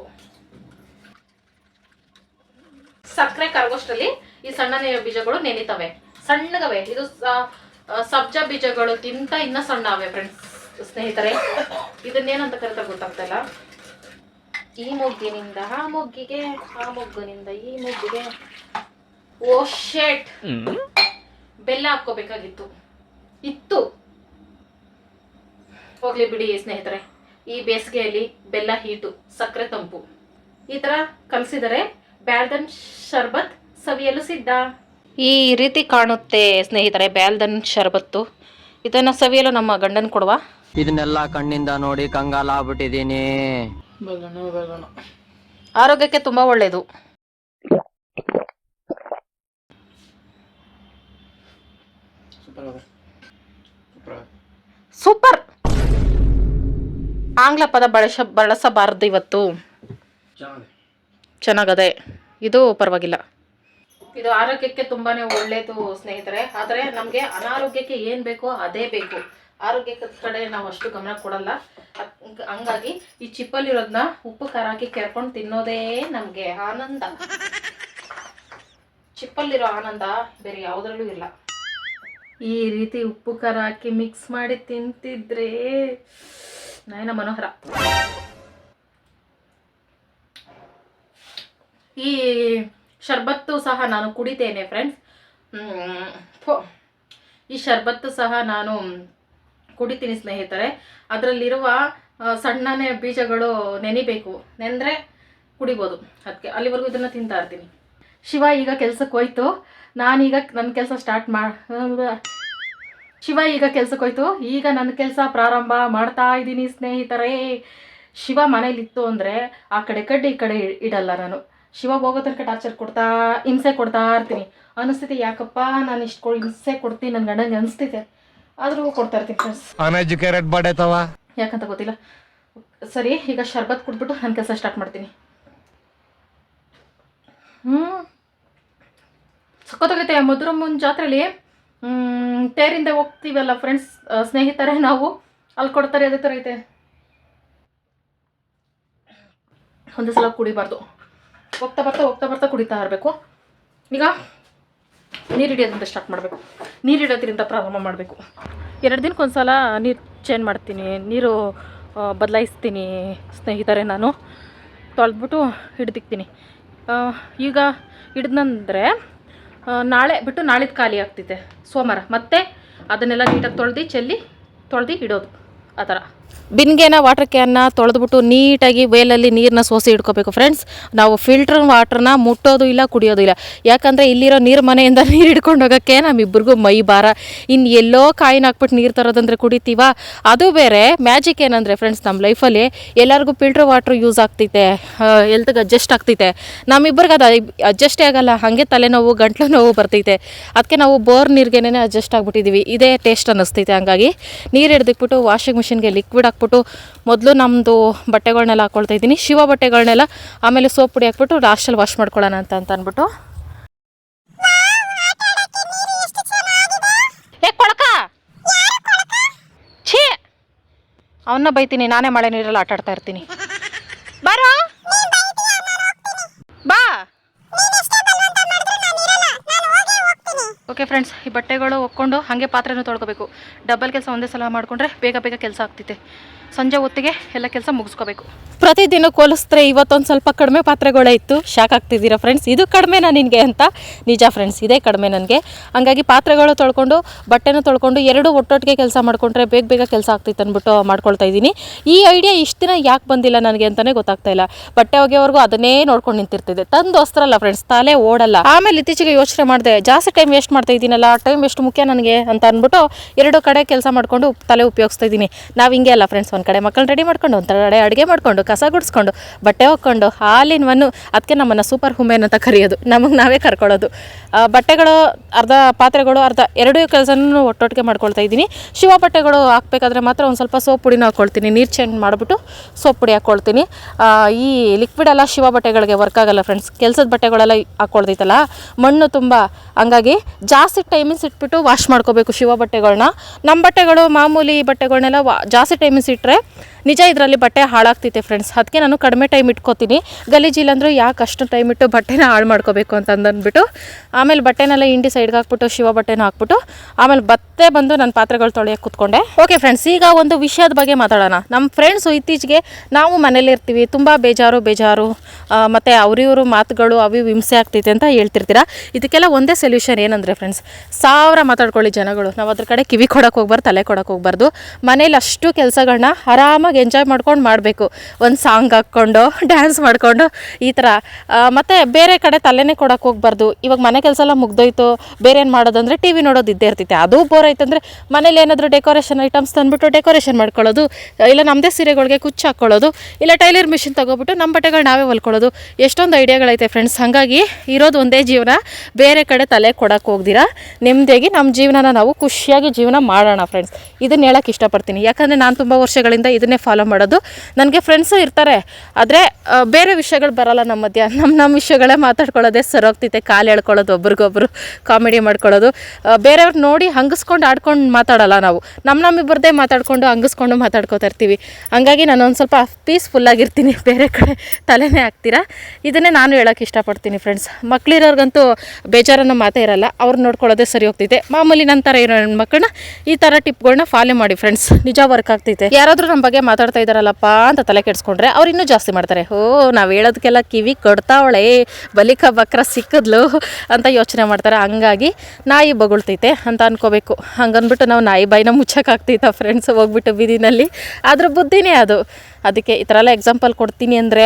Speaker 1: ಸಕ್ಕರೆ ಕರಗೋಷ್ಟರಲ್ಲಿ ಈ ಸಣ್ಣನೆಯ ಬೀಜಗಳು ನೆನಿತವೆ. ಸಣ್ಣಗವೆ. ಇದು ಸಬ್ಜ ಬೀಜಗಳು ಸಬ್ಜಾ ಬೀಜಗಳಕ್ಕಿಂತ ಇನ್ನ ಸಣ್ಣ ಅವೆ ಫ್ರೆಂಡ್ಸ್ ಸ್ನೇಹಿತರೆ. ಇದನ್ನೇನಂತ ಕರಿತ ಗೊತ್ತಾಗ್ತಾ ಇಲ್ಲ. ಈ ಮೊಗ್ಗಿನಿಂದ ಆ ಮೊಗ್ಗಿಗೆ ಆ ಮೊಗ್ಗಿನಿಂದ ಈ ಮೊಗ್ಗಿಗೆ ಓ ಶೇಟ್ ಬೆಲ್ಲ ಹಾಕ್ಕೋಬೇಕಾಗಿತ್ತು. ಇತ್ತು. ಹೋಗ್ಲಿ ಬಿಡಿ ಸ್ನೇಹಿತರೆ ಈ ಬೇಸಿಗೆಯಲ್ಲಿ ಬೆಲ್ಲ ಹೀಟು ಸಕ್ಕರೆ ತಂಪು. ಈ ತರ ಕಲಸಿದರೆ ಬ್ಯಾಲ್ದನ್ ಶರ್ಬತ್ ಸವಿಯಲು ಸಿದ್ಧ. ಈ ರೀತಿ ಕಾಣುತ್ತೆ ಸ್ನೇಹಿತರೆ ಬ್ಯಾಲ್ದನ್ ಶರ್ಬತ್ತು. ಇದನ್ನ ಸವಿಯಲು ನಮ್ಮ ಗಂಡನ್ ಕೊಡುವ.
Speaker 6: ಇದನ್ನೆಲ್ಲ ಕಣ್ಣಿಂದ ನೋಡಿ ಕಂಗಾಲ
Speaker 3: ಬೇಗಣ
Speaker 1: ಆರೋಗ್ಯಕ್ಕೆ ತುಂಬಾ
Speaker 3: ಒಳ್ಳೇದು. Super
Speaker 1: super. ಆಂಗ್ಲ ಪದ ಬಳಸ, ಬಳಸಬಾರದು ಇವತ್ತು.
Speaker 3: ಚೆನ್ನಾಗಿದೆ.
Speaker 1: ಇದು ಪರವಾಗಿಲ್ಲ. ಇದು ಆರೋಗ್ಯಕ್ಕೆ ತುಂಬಾನೇ ಒಳ್ಳೇದು ಸ್ನೇಹಿತರೆ. ಆದರೆ ನಮಗೆ ಅನಾರೋಗ್ಯಕ್ಕೆ ಏನು ಬೇಕೋ ಅದೇ ಬೇಕು. ಆರೋಗ್ಯದ ಕಡೆ ನಾವು ಅಷ್ಟು ಗಮನ ಕೊಡಲ್ಲ. ಹಂಗಾಗಿ ಈ ಚಿಪ್ಪಲ್ಲಿರೋದನ್ನ ಉಪ್ಪು, ಖಾರ ಹಾಕಿ ಕೆರ್ಕೊಂಡು ತಿನ್ನೋದೇ ನಮಗೆ ಆನಂದ. ಚಿಪ್ಪಲ್ಲಿರೋ ಆನಂದ ಬೇರೆ ಯಾವುದ್ರಲ್ಲೂ ಇಲ್ಲ. ಈ ರೀತಿ ಉಪ್ಪು ಖಾರ ಹಾಕಿ ಮಿಕ್ಸ್ ಮಾಡಿ ತಿಂತಿದ್ರೆ ನಯನ ಮನೋಹರ. ಈ ಶರ್ಬತ್ತು ಸಹ ನಾನು ಕುಡಿತೇನೆ ಫ್ರೆಂಡ್ಸ್ ಈ ಶರ್ಬತ್ತು ಸಹ ನಾನು ಕುಡಿತೀನಿ ಸ್ನೇಹಿತರೆ. ಅದರಲ್ಲಿರುವ ಸಣ್ಣನೇ ಬೀಜಗಳು ನೆನಿಬೇಕು. ನೆಂದ್ರೆ ಕುಡಿಬೋದು. ಅದಕ್ಕೆ ಅಲ್ಲಿವರೆಗೂ ಇದನ್ನು ತಿಂತಾ ಇರ್ತೀನಿ. ಶಿವ ಈಗ ಕೆಲ್ಸಕ್ಕೆ ಹೋಯ್ತು. ನಾನೀಗ ನನ್ನ ಕೆಲಸ ಸ್ಟಾರ್ಟ್ ಮಾ ಶಿವ ಈಗ ಕೆಲ್ಸಕ್ಕೆ ಹೋಯ್ತು ಈಗ ನನ್ನ ಕೆಲಸ ಪ್ರಾರಂಭ ಮಾಡ್ತಾ ಇದ್ದೀನಿ ಸ್ನೇಹಿತರೇ. ಶಿವ ಮನೇಲಿತ್ತು ಅಂದರೆ ಆ ಕಡೆ ಕಡ್ಡಿ ಈ ಕಡೆ ಇಡಲ್ಲ ನಾನು. ಶಿವ ಹೋಗೋ ತನಕ ಟಾರ್ಚರ್ ಕೊಡ್ತಾ ಹಿಂಸೆ ಕೊಡ್ತಾ ಇರ್ತೀನಿ. ಅನಿಸ್ತೈತೆ ಯಾಕಪ್ಪ ನಾನು ಇಷ್ಟು ಹಿಂಸೆ ಕೊಡ್ತೀನಿ ನನ್ನ ಗಂಡನ ಅನಿಸ್ತೈತೆ. ಆದರೂ ಕೊಡ್ತಾ ಇರ್ತೀನಿ ಫ್ರೆಂಡ್ಸ್
Speaker 2: ಅನ್ಎಜುಕೇಟೆಡ್ ಬಾಡೇತವ
Speaker 1: ಯಾಕಂತ ಗೊತ್ತಿಲ್ಲ. ಸರಿ ಈಗ ಶರ್ಬತ್ ಕುಡ್ಬಿಟ್ಟು ನನ್ನ ಕೆಲಸ ಸ್ಟಾರ್ಟ್ ಮಾಡ್ತೀನಿ. ಹ್ಞೂ ಸಖತ್ತಾಗೈತೆ ಮಧುರಮ್ಮನ ಜಾತ್ರೆಯಲ್ಲಿ ತೇರಿಂದ ಹೋಗ್ತೀವಲ್ಲ ಫ್ರೆಂಡ್ಸ್ ಸ್ನೇಹಿತರೆ ನಾವು, ಅಲ್ಲಿ ಕೊಡ್ತಾರೆ, ಅದೇ ಥರ ಐತೆ. ಒಂದು ಸಲ ಕುಡಿಬಾರ್ದು. ಹೋಗ್ತಾ ಬರ್ತಾ ಹೋಗ್ತಾ ಬರ್ತಾ ಕುಡಿತಾ ಇರಬೇಕು. ಈಗ ನೀರು ಹಿಡಿಯೋದ್ರಿಂದ ಸ್ಟಾರ್ಟ್ ಮಾಡಬೇಕು. ನೀರು ಹಿಡಿಯೋದ್ರಿಂದ ಪ್ರಾರಂಭ ಮಾಡಬೇಕು. ಎರಡು ದಿನಕ್ಕೊಂದು ಸಲ ನೀರು ಚೇಂಜ್ ಮಾಡ್ತೀನಿ. ನೀರು ಬದಲಾಯಿಸ್ತೀನಿ ಸ್ನೇಹಿತರೆ ನಾನು. ತೊಳೆದ್ಬಿಟ್ಟು ಹಿಡ್ದಿಕ್ತೀನಿ. ಈಗ ಹಿಡ್ದಂದ್ರೆ ನಾಳೆ ಬಿಟ್ಟು ನಾಳಿದ್ದು ಖಾಲಿ ಆಗ್ತಿದೆ. ಸೋಮವಾರ. ಮತ್ತೆ ಅದನ್ನೆಲ್ಲ ನೀಟಾಗಿ ತೊಳೆದು, ಚೆಲ್ಲಿ, ತೊಳೆದು ಇಡೋದು. ಆ ಥರ. ಬಿನ್ಗೆನ ವಾಟರ್ ಕ್ಯಾನ್ನ ತೊಳೆದ್ಬಿಟ್ಟು ನೀಟಾಗಿ ವೇಲಲ್ಲಿ ನೀರನ್ನ ಸೋಸಿ ಇಟ್ಕೋಬೇಕು ಫ್ರೆಂಡ್ಸ್ ನಾವು ಫಿಲ್ಟರ್ ವಾಟ್ರನ್ನ ಮುಟ್ಟೋದು ಇಲ್ಲ, ಕುಡಿಯೋದು ಇಲ್ಲ. ಯಾಕಂದರೆ ಇಲ್ಲಿರೋ ನೀರು ಮನೆಯಿಂದ ನೀರು ಹಿಡ್ಕೊಂಡು ಹೋಗೋಕ್ಕೆ ನಮ್ಮಿಬ್ಬರಿಗೂ ಮೈ ಭಾರ. ಇನ್ನು ಎಲ್ಲೋ ಕಾಯಿನ ಹಾಕ್ಬಿಟ್ಟು ನೀರು ತರೋದಂದ್ರೆ ಕುಡಿತೀವ? ಅದು ಬೇರೆ ಮ್ಯಾಜಿಕ್ ಏನಂದರೆ ಫ್ರೆಂಡ್ಸ್ ನಮ್ಮ ಲೈಫಲ್ಲಿ ಎಲ್ಲರಿಗೂ ಫಿಲ್ಟರ್ ವಾಟ್ರ್ ಯೂಸ್ ಆಗ್ತೈತೆ ಎಲ್ತ್ಗೆ ಅಡ್ಜಸ್ಟ್ ಆಗ್ತೈತೆ ನಮ್ಮಿಬ್ಬರಿಗೆ ಅದು ಅಡ್ಜಸ್ಟೇ ಆಗೋಲ್ಲ, ಹಾಗೆ ತಲೆನೋವು, ಗಂಟ್ಲು ನೋವು ಬರ್ತೈತೆ ಅದಕ್ಕೆ ನಾವು ಬೋರ್ ನೀರಿಗೆನೇ ಅಡ್ಜಸ್ಟ್ ಆಗ್ಬಿಟ್ಟಿದ್ದೀವಿ ಇದೇ ಟೇಸ್ಟ್ ಅನ್ನಿಸ್ತೈತೆ ಹಂಗಾಗಿ. ನೀರು ಹಿಡ್ದಿಕ್ಬಿಟ್ಟು ವಾಷಿಂಗ್ ಮಿಷಿನ್ಗೆ ಲಿಕ್ವಿಡ್ ಹಾಕ್ಬಿಟ್ಟು ಮೊದಲು ನಮ್ಮದು ಬಟ್ಟೆಗಳನ್ನೆಲ್ಲ ಹಾಕ್ಕೊಳ್ತಾ ಇದ್ದೀನಿ. ಶಿವ ಬಟ್ಟೆಗಳನ್ನೆಲ್ಲ ಆಮೇಲೆ ಸೋಪ್ ಪುಡಿ ಹಾಕ್ಬಿಟ್ಟು ಲಾಸ್ಟಲ್ಲಿ ವಾಶ್ ಮಾಡ್ಕೊಳ್ಳೋಣ ಅಂತ ಅಂತ ಅಂದ್ಬಿಟ್ಟು. ಅವನ್ನ ಬೈತೀನಿ, ನಾನೇ ಮಳೆ ನೀರಲ್ಲಿ ಆಟಾಡ್ತಾ ಇರ್ತೀನಿ. ಬಾರೋ! ಫ್ರೆಂಡ್ಸ್ ಈ ಬಟ್ಟೆಗಳು ಒಕ್ಕೊಂಡು ಹಾಗೆ ಪಾತ್ರೆನೂ ತೊಳ್ಕೊಬೇಕು. ಡಬಲ್ ಕೆಲಸ ಒಂದೇ ಸಲ ಮಾಡಿಕೊಂಡ್ರೆ ಬೇಗ ಬೇಗ ಕೆಲಸ ಆಗ್ತೈತೆ ಸಂಜೆ ಹೊತ್ತಿಗೆ ಎಲ್ಲ ಕೆಲಸ ಮುಗಿಸ್ಕೋಬೇಕು. ಪ್ರತಿದಿನ ಹೋಲಿಸಿದ್ರೆ ಇವತ್ತೊಂದು ಸ್ವಲ್ಪ ಕಡಿಮೆ ಪಾತ್ರೆಗಳೇ ಇತ್ತು. ಶಾಕ್ ಆಗ್ತಿದ್ದೀರಾ ಫ್ರೆಂಡ್ಸ್ ಇದು ಕಡಿಮೆನಾ ನಿನಗೆ ಅಂತ? ನಿಜ ಫ್ರೆಂಡ್ಸ್ ಇದೇ ಕಡಿಮೆ ನನಗೆ. ಹಂಗಾಗಿ ಪಾತ್ರೆಗಳು ತೊಳ್ಕೊಂಡು, ಬಟ್ಟೆನೂ ತೊಳ್ಕೊಂಡು, ಎರಡು ಒಟ್ಟೊಟ್ಟಿಗೆ ಕೆಲಸ ಮಾಡಿಕೊಂಡ್ರೆ ಬೇಗ ಬೇಗ ಕೆಲಸ ಆಗ್ತಿತ್ತು ಅಂದ್ಬಿಟ್ಟು ಮಾಡ್ಕೊಳ್ತಾ ಇದ್ದೀನಿ. ಈ ಐಡಿಯಾ ಇಷ್ಟು ದಿನ ಯಾಕೆ ಬಂದಿಲ್ಲ ನನಗೆ ಅಂತಲೇ ಗೊತ್ತಾಗ್ತಾ ಇಲ್ಲ. ಬಟ್ಟೆ ಒಗೆಯವರೆಗೂ ಅದನ್ನೇ ನೋಡ್ಕೊಂಡು ನಿಂತಿರ್ತಿದೆ ತಂದು ಅಲ್ಲ ಫ್ರೆಂಡ್ಸ್ ತಲೆ ಓಡಲ್ಲ. ಆಮೇಲೆ ಇತ್ತೀಚೆಗೆ ಯೋಚನೆ ಮಾಡಿದೆ, ಜಾಸ್ತಿ ಟೈಮ್ ವೇಸ್ಟ್ ಮಾಡ್ತಾ ಇದ್ದೀನಲ್ಲ ಟೈಮ್ ಎಷ್ಟು ಮುಖ್ಯ ನನಗೆ ಅಂತ ಅಂದ್ಬಿಟ್ಟು ಎರಡು ಕಡೆ ಕೆಲಸ ಮಾಡಿಕೊಂಡು ತಲೆ ಉಪಯೋಗಿಸ್ತಾ ಇದ್ದೀನಿ. ನಾವು ಹಿಂಗೆ ಅಲ್ಲ ಫ್ರೆಂಡ್ಸ್ ಒಂದು ಕಡೆ ಮಕ್ಕಳು ರೆಡಿ ಮಾಡ್ಕೊಂಡು, ಒಂದು ಕಡೆ ಅಡುಗೆ ಮಾಡಿಕೊಂಡು, ಕಸ ಗುಡಿಸ್ಕೊಂಡು, ಬಟ್ಟೆ ಹೋಗ್ಕೊಂಡು ಹಾಲಿನ ಒನ್ನು ಅದಕ್ಕೆ ನಮ್ಮನ್ನು ಸೂಪರ್ ಹುಮೇನ್ ಅಂತ ಕರೆಯೋದು. ನಮಗೆ ನಾವೇ ಕರ್ಕೊಳ್ಳೋದು ಬಟ್ಟೆಗಳು, ಅರ್ಧ ಪಾತ್ರೆಗಳು, ಅರ್ಧ ಎರಡೂ ಕೆಲಸನೂ ಒಟ್ಟೊಟ್ಟಿಗೆ ಮಾಡ್ಕೊಳ್ತಾ ಇದ್ದೀನಿ. ಶಿವ ಬಟ್ಟೆಗಳು ಹಾಕ್ಬೇಕಾದ್ರೆ ಮಾತ್ರ ಒಂದು ಸ್ವಲ್ಪ ಸೋಪ್ ಪುಡಿನೂ ಹಾಕ್ಕೊಳ್ತೀನಿ ನೀರು ಚೇಂಜ್ ಮಾಡಿಬಿಟ್ಟು ಸೋಪ್ ಪುಡಿ ಹಾಕ್ಕೊಳ್ತೀನಿ ಈ ಲಿಕ್ವಿಡ್ ಎಲ್ಲ ಶಿವ ಬಟ್ಟೆಗಳಿಗೆ ವರ್ಕ್ ಆಗಲ್ಲ ಫ್ರೆಂಡ್ಸ್ ಕೆಲಸದ ಬಟ್ಟೆಗಳೆಲ್ಲ ಹಾಕ್ಕೊಳ್ತೈತಲ್ಲ ಮಣ್ಣು ತುಂಬ. ಹಂಗಾಗಿ ಜಾಸ್ತಿ ಟೈಮಿಂಗ್ಸ್ ಇಟ್ಬಿಟ್ಟು ವಾಶ್ ಮಾಡ್ಕೋಬೇಕು ಶಿವ ಬಟ್ಟೆಗಳನ್ನ ನಮ್ಮ ಬಟ್ಟೆಗಳು ಮಾಮೂಲಿ ಬಟ್ಟೆಗಳನ್ನೆಲ್ಲ ವಾ, ಜಾಸ್ತಿ ಟೈಮಿಂಗ್ಸ್ ಇಟ್ಟರೆ ನಿಜ ಇದರಲ್ಲಿ ಬಟ್ಟೆ ಹಾಳಾಗ್ತೈತೆ ಫ್ರೆಂಡ್ಸ್ ಅದಕ್ಕೆ ನಾನು ಕಡಿಮೆ ಟೈಮ್ ಇಟ್ಕೋತೀನಿ. ಗಲೀಜಿಲ್ಲ ಅಂದರೂ ಯಾಕೆ ಅಷ್ಟು ಟೈಮ್ ಇಟ್ಟು ಬಟ್ಟೆನ ಹಾಳು ಮಾಡ್ಕೋಬೇಕು ಅಂತಂದನ್ಬಿಟ್ಟು ಆಮೇಲೆ ಬಟ್ಟೆನೆಲ್ಲ ಇಂಡಿ ಸೈಡ್ಗೆ ಹಾಕ್ಬಿಟ್ಟು, ಶಿವ ಬಟ್ಟೆನ ಹಾಕ್ಬಿಟ್ಟು, ಆಮೇಲೆ ಬತ್ತೆ ಬಂದು ನನ್ನ ಪಾತ್ರೆಗಳು ತೊಳೆಯೋಕೆ ಕೂತ್ಕೊಂಡೆ. ಓಕೆ ಫ್ರೆಂಡ್ಸ್ ಈಗ ಒಂದು ವಿಷಯದ ಬಗ್ಗೆ ಮಾತಾಡೋಣ. ನಮ್ಮ ಫ್ರೆಂಡ್ಸು ಇತ್ತೀಚೆಗೆ ನಾವು ಮನೇಲಿ ಇರ್ತೀವಿ. ತುಂಬ ಬೇಜಾರು ಬೇಜಾರು ಮತ್ತು ಅವರಿವರು ಮಾತುಗಳು ಅವು ಹಿಂಸೆ ಆಗ್ತೈತೆ ಅಂತ ಹೇಳ್ತಿರ್ತೀರ? ಇದಕ್ಕೆಲ್ಲ ಒಂದೇ ಸೊಲ್ಯೂಷನ್ ಏನಂದರೆ ಫ್ರೆಂಡ್ಸ್ ಸಾವಿರ ಮಾತಾಡ್ಕೊಳ್ಳಿ ಜನಗಳು. ನಾವು ಅದ್ರ ಕಡೆ ಕಿವಿ ಕೊಡೋಕೆ ಹೋಗ್ಬಾರ್ದು, ತಲೆ ಕೊಡೋಕೆ ಹೋಗ್ಬಾರ್ದು. ಮನೇಲಿ ಅಷ್ಟು ಕೆಲಸಗಳನ್ನ ಆರಾಮಾಗಿ ಎಂಜಾಯ್ ಮಾಡ್ಕೊಂಡು ಮಾಡಬೇಕು. ಒಂದು ಸಾಂಗ್ ಹಾಕ್ಕೊಂಡು ಡ್ಯಾನ್ಸ್ ಮಾಡಿಕೊಂಡು, ಈ ಥರ ಮತ್ತು ಬೇರೆ ಕಡೆ ತಲೆನೇ ಕೊಡೋಕೆ ಹೋಗ್ಬಾರ್ದು. ಇವಾಗ ಮನೆ ಕೆಲಸ ಎಲ್ಲ ಮುಗ್ದೋಯ್ತು. ಬೇರೆ ಏನು ಮಾಡೋದಂದರೆ ಟಿ ವಿ ನೋಡೋದು ಇದ್ದೇ ಇರ್ತೈತೆ. ಅದು ಬೋರ್ ಆಯ್ತಂದರೆ ಮನೇಲಿ ಏನಾದರೂ ಡೆಕೋರೇಷನ್ ಐಟಮ್ಸ್ ತಂದುಬಿಟ್ಟು ಡೆಕೋರೇಷನ್ ಮಾಡ್ಕೊಳ್ಳೋದು. ಇಲ್ಲ ನಮ್ಮದೇ ಸೀರೆಗಳಿಗೆ ಕುಚ್ಚು ಹಾಕ್ಕೊಳ್ಳೋದು ಇಲ್ಲ ಟೈಲರ್ ಮಿಷಿನ್ ತೊಗೊಬಿಟ್ಟು ನಮ್ಮ ಬಟ್ಟೆಗಳು ನಾವೇ ಹೊಲ್ಕೊಳ್ಳೋದು. ಎಷ್ಟೊಂದು ಐಡಿಯಾಗಳೈತೆ ಫ್ರೆಂಡ್ಸ್ ಹಾಗಾಗಿ ಇರೋದು ಒಂದೇ ಜೀವನ. ಬೇರೆ ಕಡೆ ತಲೆ ಕೊಡೋಕೆ ಹೋಗ್ದಿರಾ. ನೆಮ್ಮದಿಯಾಗಿ ನಮ್ಮ ಜೀವನನ ನಾವು ಖುಷಿಯಾಗಿ ಜೀವನ ಮಾಡೋಣ ಫ್ರೆಂಡ್ಸ್ ಇದನ್ನ ಹೇಳೋಕ್ಕೆ ಇಷ್ಟಪಡ್ತೀನಿ. ಯಾಕಂದರೆ ನಾನು ತುಂಬ ವರ್ಷಗಳಿಂದ ಇದನ್ನೇ ಫಾಲೋ ಮಾಡೋದು. ನನಗೆ ಫ್ರೆಂಡ್ಸು ಇರ್ತಾರೆ. ಆದರೆ ಬೇರೆ ವಿಷಯಗಳು ಬರಲ್ಲ ನಮ್ಮ ಮಧ್ಯ. ನಮ್ಮ ನಮ್ಮ ವಿಷಯಗಳೇ ಮಾತಾಡ್ಕೊಳ್ಳೋದೇ ಸರೋಗ್ತೈತೆ ಕಾಲು ಎಳ್ಕೊಳ್ಳೋದು, ಒಬ್ರಿಗೊಬ್ರು ಕಾಮಿಡಿ ಮಾಡ್ಕೊಳ್ಳೋದು. ಬೇರೆಯವ್ರು ನೋಡಿ ಹಂಗಿಸ್ಕೊಂಡು ಆಡ್ಕೊಂಡು ಮಾತಾಡಲ್ಲ ನಾವು. ನಮ್ಮ ನಮ್ಮಿಬ್ಬರದೇ ಮಾತಾಡ್ಕೊಂಡು ಹಂಗಿಸ್ಕೊಂಡು ಮಾತಾಡ್ಕೋತಾ ಇರ್ತೀವಿ. ಹಂಗಾಗಿ ನಾನು ಒಂದು ಸ್ವಲ್ಪ ಪೀಸ್ಫುಲ್ಲಾಗಿರ್ತೀನಿ ಬೇರೆ ಕಡೆ ತಲೆನೇ ಆಗ್ತೀರಾ ಇದನ್ನೇ ನಾನು ಹೇಳೋಕ್ಕೆ ಇಷ್ಟಪಡ್ತೀನಿ ಫ್ರೆಂಡ್ಸ್ ಮಕ್ಳಿರೋರ್ಗಂತೂ ಬೇಜಾರನ್ನು ಮಾತೇ ಇರಲ್ಲ. ಅವ್ರು ನೋಡ್ಕೊಳ್ಳೋದೇ ಸರಿ ಹೋಗ್ತೈತೆ ಮಾಮೂಲಿ ನನ್ನ ಥರ ಇರೋ ಹೆಣ್ಮಕ್ಳನ್ನ ಈ ಥರ ಟಿಪ್ಗಳನ್ನ ಫಾಲೋ ಮಾಡಿ ಫ್ರೆಂಡ್ಸ್ ನಿಜ ವರ್ಕ್ ಆಗ್ತೈತೆ ಯಾರಾದರೂ ನಮ್ಮ ಬಗ್ಗೆ ಮಾತಾಡ್ತಾ ಇದ್ದಾರಲ್ಲಪ್ಪ ಅಂತ ತಲೆ ಕೆಡಿಸ್ಕೊಂಡ್ರೆ ಅವ್ರು ಇನ್ನೂ ಜಾಸ್ತಿ ಮಾಡ್ತಾರೆ. ಓ ನಾವು ಹೇಳೋದಕ್ಕೆಲ್ಲ ಕಿವಿ ಕೊಡ್ತಾವಳೆ, ಬಲಿಕ ಬಕ್ರ ಸಿಕ್ಕಿದ್ಲು ಅಂತ ಯೋಚನೆ ಮಾಡ್ತಾರೆ. ಹಂಗಾಗಿ ನಾಯಿ ಬಗುಳ್ತೈತೆ ಅಂತ ಅನ್ಕೋಬೇಕು. ಹಂಗನ್ಬಿಟ್ಟು ನಾವು ನಾಯಿ ಬಾಯಿನ ಮುಚ್ಚಕ್ಕಾಗ್ತೈತ ಫ್ರೆಂಡ್ಸ್ ಹೋಗ್ಬಿಟ್ಟು ಬೀದಿನಲ್ಲಿ. ಅದ್ರ ಬುದ್ಧಿನೇ ಅದು. ಅದಕ್ಕೆ ಈ ಥರ ಎಲ್ಲ ಎಕ್ಸಾಂಪಲ್ ಕೊಡ್ತೀನಿ ಅಂದರೆ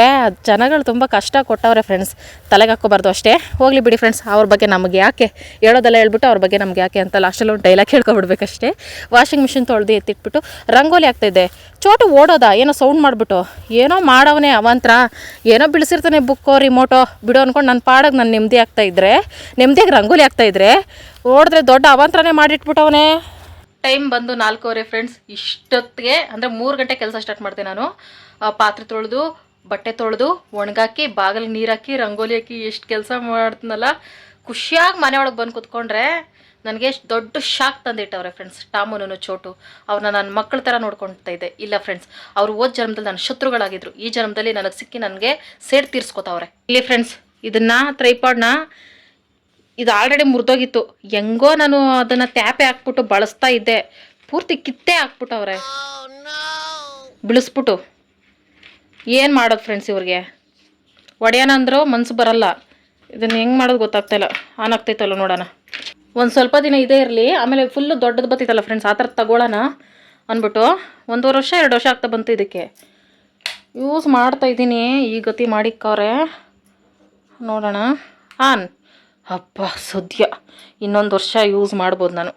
Speaker 1: ಜನಗಳು ತುಂಬ ಕಷ್ಟ ಕೊಟ್ಟವ್ರೆ ಫ್ರೆಂಡ್ಸ್ ತಲೆಗೆ ಹಾಕೋಬಾರ್ದು ಅಷ್ಟೇ. ಹೋಗ್ಲಿ ಬಿಡಿ ಫ್ರೆಂಡ್ಸ್ ಅವ್ರ ಬಗ್ಗೆ ನಮಗೆ ಯಾಕೆ? ಹೇಳೋದೆಲ್ಲ ಹೇಳ್ಬಿಟ್ಟು ಅವ್ರ ಬಗ್ಗೆ ನಮ್ಗೆ ಯಾಕೆ ಅಂತ ಲಾಸ್ಟಲ್ಲಿ ಒಂದು ಡೈಲಾಗ್ ಹೇಳ್ಕೊಬಿಡ್ಬೇಕಷ್ಟೇ. ವಾಷಿಂಗ್ ಮಿಷಿನ್ ತೊಳೆದು ಎತ್ತಿಟ್ಬಿಟ್ಟು ರಂಗೋಲಿ ಆಗ್ತಾಯಿದೆ ಚೋಟು ಓಡೋದ? ಏನೋ ಸೌಂಡ್ ಮಾಡಿಬಿಟ್ಟು. ಏನೋ ಮಾಡವನೇ ಅವಂತ್ರ. ಏನೋ ಬಿಡಿಸಿರ್ತಾನೆ ಬುಕ್ಕೋ ರಿಮೋಟೋ ಬಿಡೋ ಅಂದ್ಕೊಂಡು ನನ್ನ ಪಾಡಾಗ ನಾನು ನೆಮ್ಮದಿ ಆಗ್ತಾಯಿದ್ರೆ ನೆಮ್ಮದಿಯಾಗಿ ರಂಗೋಲಿ ಆಗ್ತಾಯಿದ್ರೆ ಓಡಿದ್ರೆ ದೊಡ್ಡ ಅವಂತ್ರನೇ ಮಾಡಿಟ್ಬಿಟ್ಟವನೇ. ಟೈಮ್ ಬಂದು ನಾಲ್ಕೂವರೆ ಫ್ರೆಂಡ್ಸ್ ಇಷ್ಟೊತ್ತಿಗೆ, ಅಂದರೆ ಮೂರು ಗಂಟೆ ಕೆಲಸ ಸ್ಟಾರ್ಟ್ ಮಾಡ್ತೀನಿ ನಾನು. ಪಾತ್ರೆ ತೊಳೆದು, ಬಟ್ಟೆ ತೊಳೆದು, ಒಣಗಾಕಿ ಬಾಗಿಲಿಗೆ ನೀರು ಹಾಕಿ ರಂಗೋಲಿ ಹಾಕಿ, ಎಷ್ಟು ಕೆಲಸ ಮಾಡ್ತೀನಲ್ಲ ಖುಷಿಯಾಗಿ ಮನೆ ಒಳಗೆ ಬಂದು ಕುತ್ಕೊಂಡ್ರೆ ನನಗೆ ಎಷ್ಟು ದೊಡ್ಡ ಶಾಕ್ ತಂದಿಟ್ಟವ್ರೆ ಫ್ರೆಂಡ್ಸ್ ಟಾಮೂನು ಚೋಟು. ಅವ್ರನ್ನ ನನ್ನ ಮಕ್ಕಳ ಥರ ನೋಡ್ಕೊಳ್ತಾ ಇದ್ದೆ. ಇಲ್ಲ ಫ್ರೆಂಡ್ಸ್ ಅವ್ರು ಓದ್ ಜನ್ಮದಲ್ಲಿ ನನ್ನ ಶತ್ರುಗಳಾಗಿದ್ರು. ಈ ಜನ್ಮದಲ್ಲಿ ನನಗೆ ಸಿಕ್ಕಿ ನನಗೆ ಸೇಡ್ ತೀರ್ಸ್ಕೊತಾವ್ರೆ. ಇಲ್ಲಿ ಫ್ರೆಂಡ್ಸ್ ಇದನ್ನ ಟ್ರೈಪಾಡ್ನ ಇದು ಆಲ್ರೆಡಿ ಮುರಿದೋಗಿತ್ತು. ಹೆಂಗೋ ನಾನು ಅದನ್ನು ತ್ಯಾಪೆ ಹಾಕ್ಬಿಟ್ಟು ಬಳಸ್ತಾ ಇದ್ದೆ. ಪೂರ್ತಿ ಕಿತ್ತೇ ಹಾಕ್ಬಿಟ್ಟವ್ರೆ ಬಿಳಿಸ್ಬಿಟ್ಟು. ಏನು ಮಾಡೋದು ಫ್ರೆಂಡ್ಸ್ ಇವ್ರಿಗೆ? ಒಡೆಯೋಣ ಅಂದರೂ ಮನ್ಸು ಬರಲ್ಲ. ಇದನ್ನು ಹೆಂಗೆ ಮಾಡೋದು ಗೊತ್ತಾಗ್ತಾ ಇಲ್ಲ. ಆನ್ ಆಗ್ತೈತಲ್ಲ ನೋಡೋಣ. ಒಂದು ಸ್ವಲ್ಪ ದಿನ ಇದೇ ಇರಲಿ. ಆಮೇಲೆ ಫುಲ್ಲು ದೊಡ್ಡದು ಬರ್ತೈತಲ್ಲ ಫ್ರೆಂಡ್ಸ್ ಆ ಥರ ತಗೊಳ್ಳೋಣ ಅಂದ್ಬಿಟ್ಟು. ಒಂದೂವರೆ ವರ್ಷ ಎರಡು ವರ್ಷ ಆಗ್ತಾ ಬಂತು ಇದಕ್ಕೆ. ಯೂಸ್ ಮಾಡ್ತಾ ಇದ್ದೀನಿ ಈ ಗತಿ ಮಾಡಿಕ್ಕವ್ರೆ. ನೋಡೋಣ. ಆನ್. ಅಪ್ಪ ಸದ್ಯ ಇನ್ನೊಂದು ವರ್ಷ ಯೂಸ್ ಮಾಡ್ಬೋದು ನಾನು.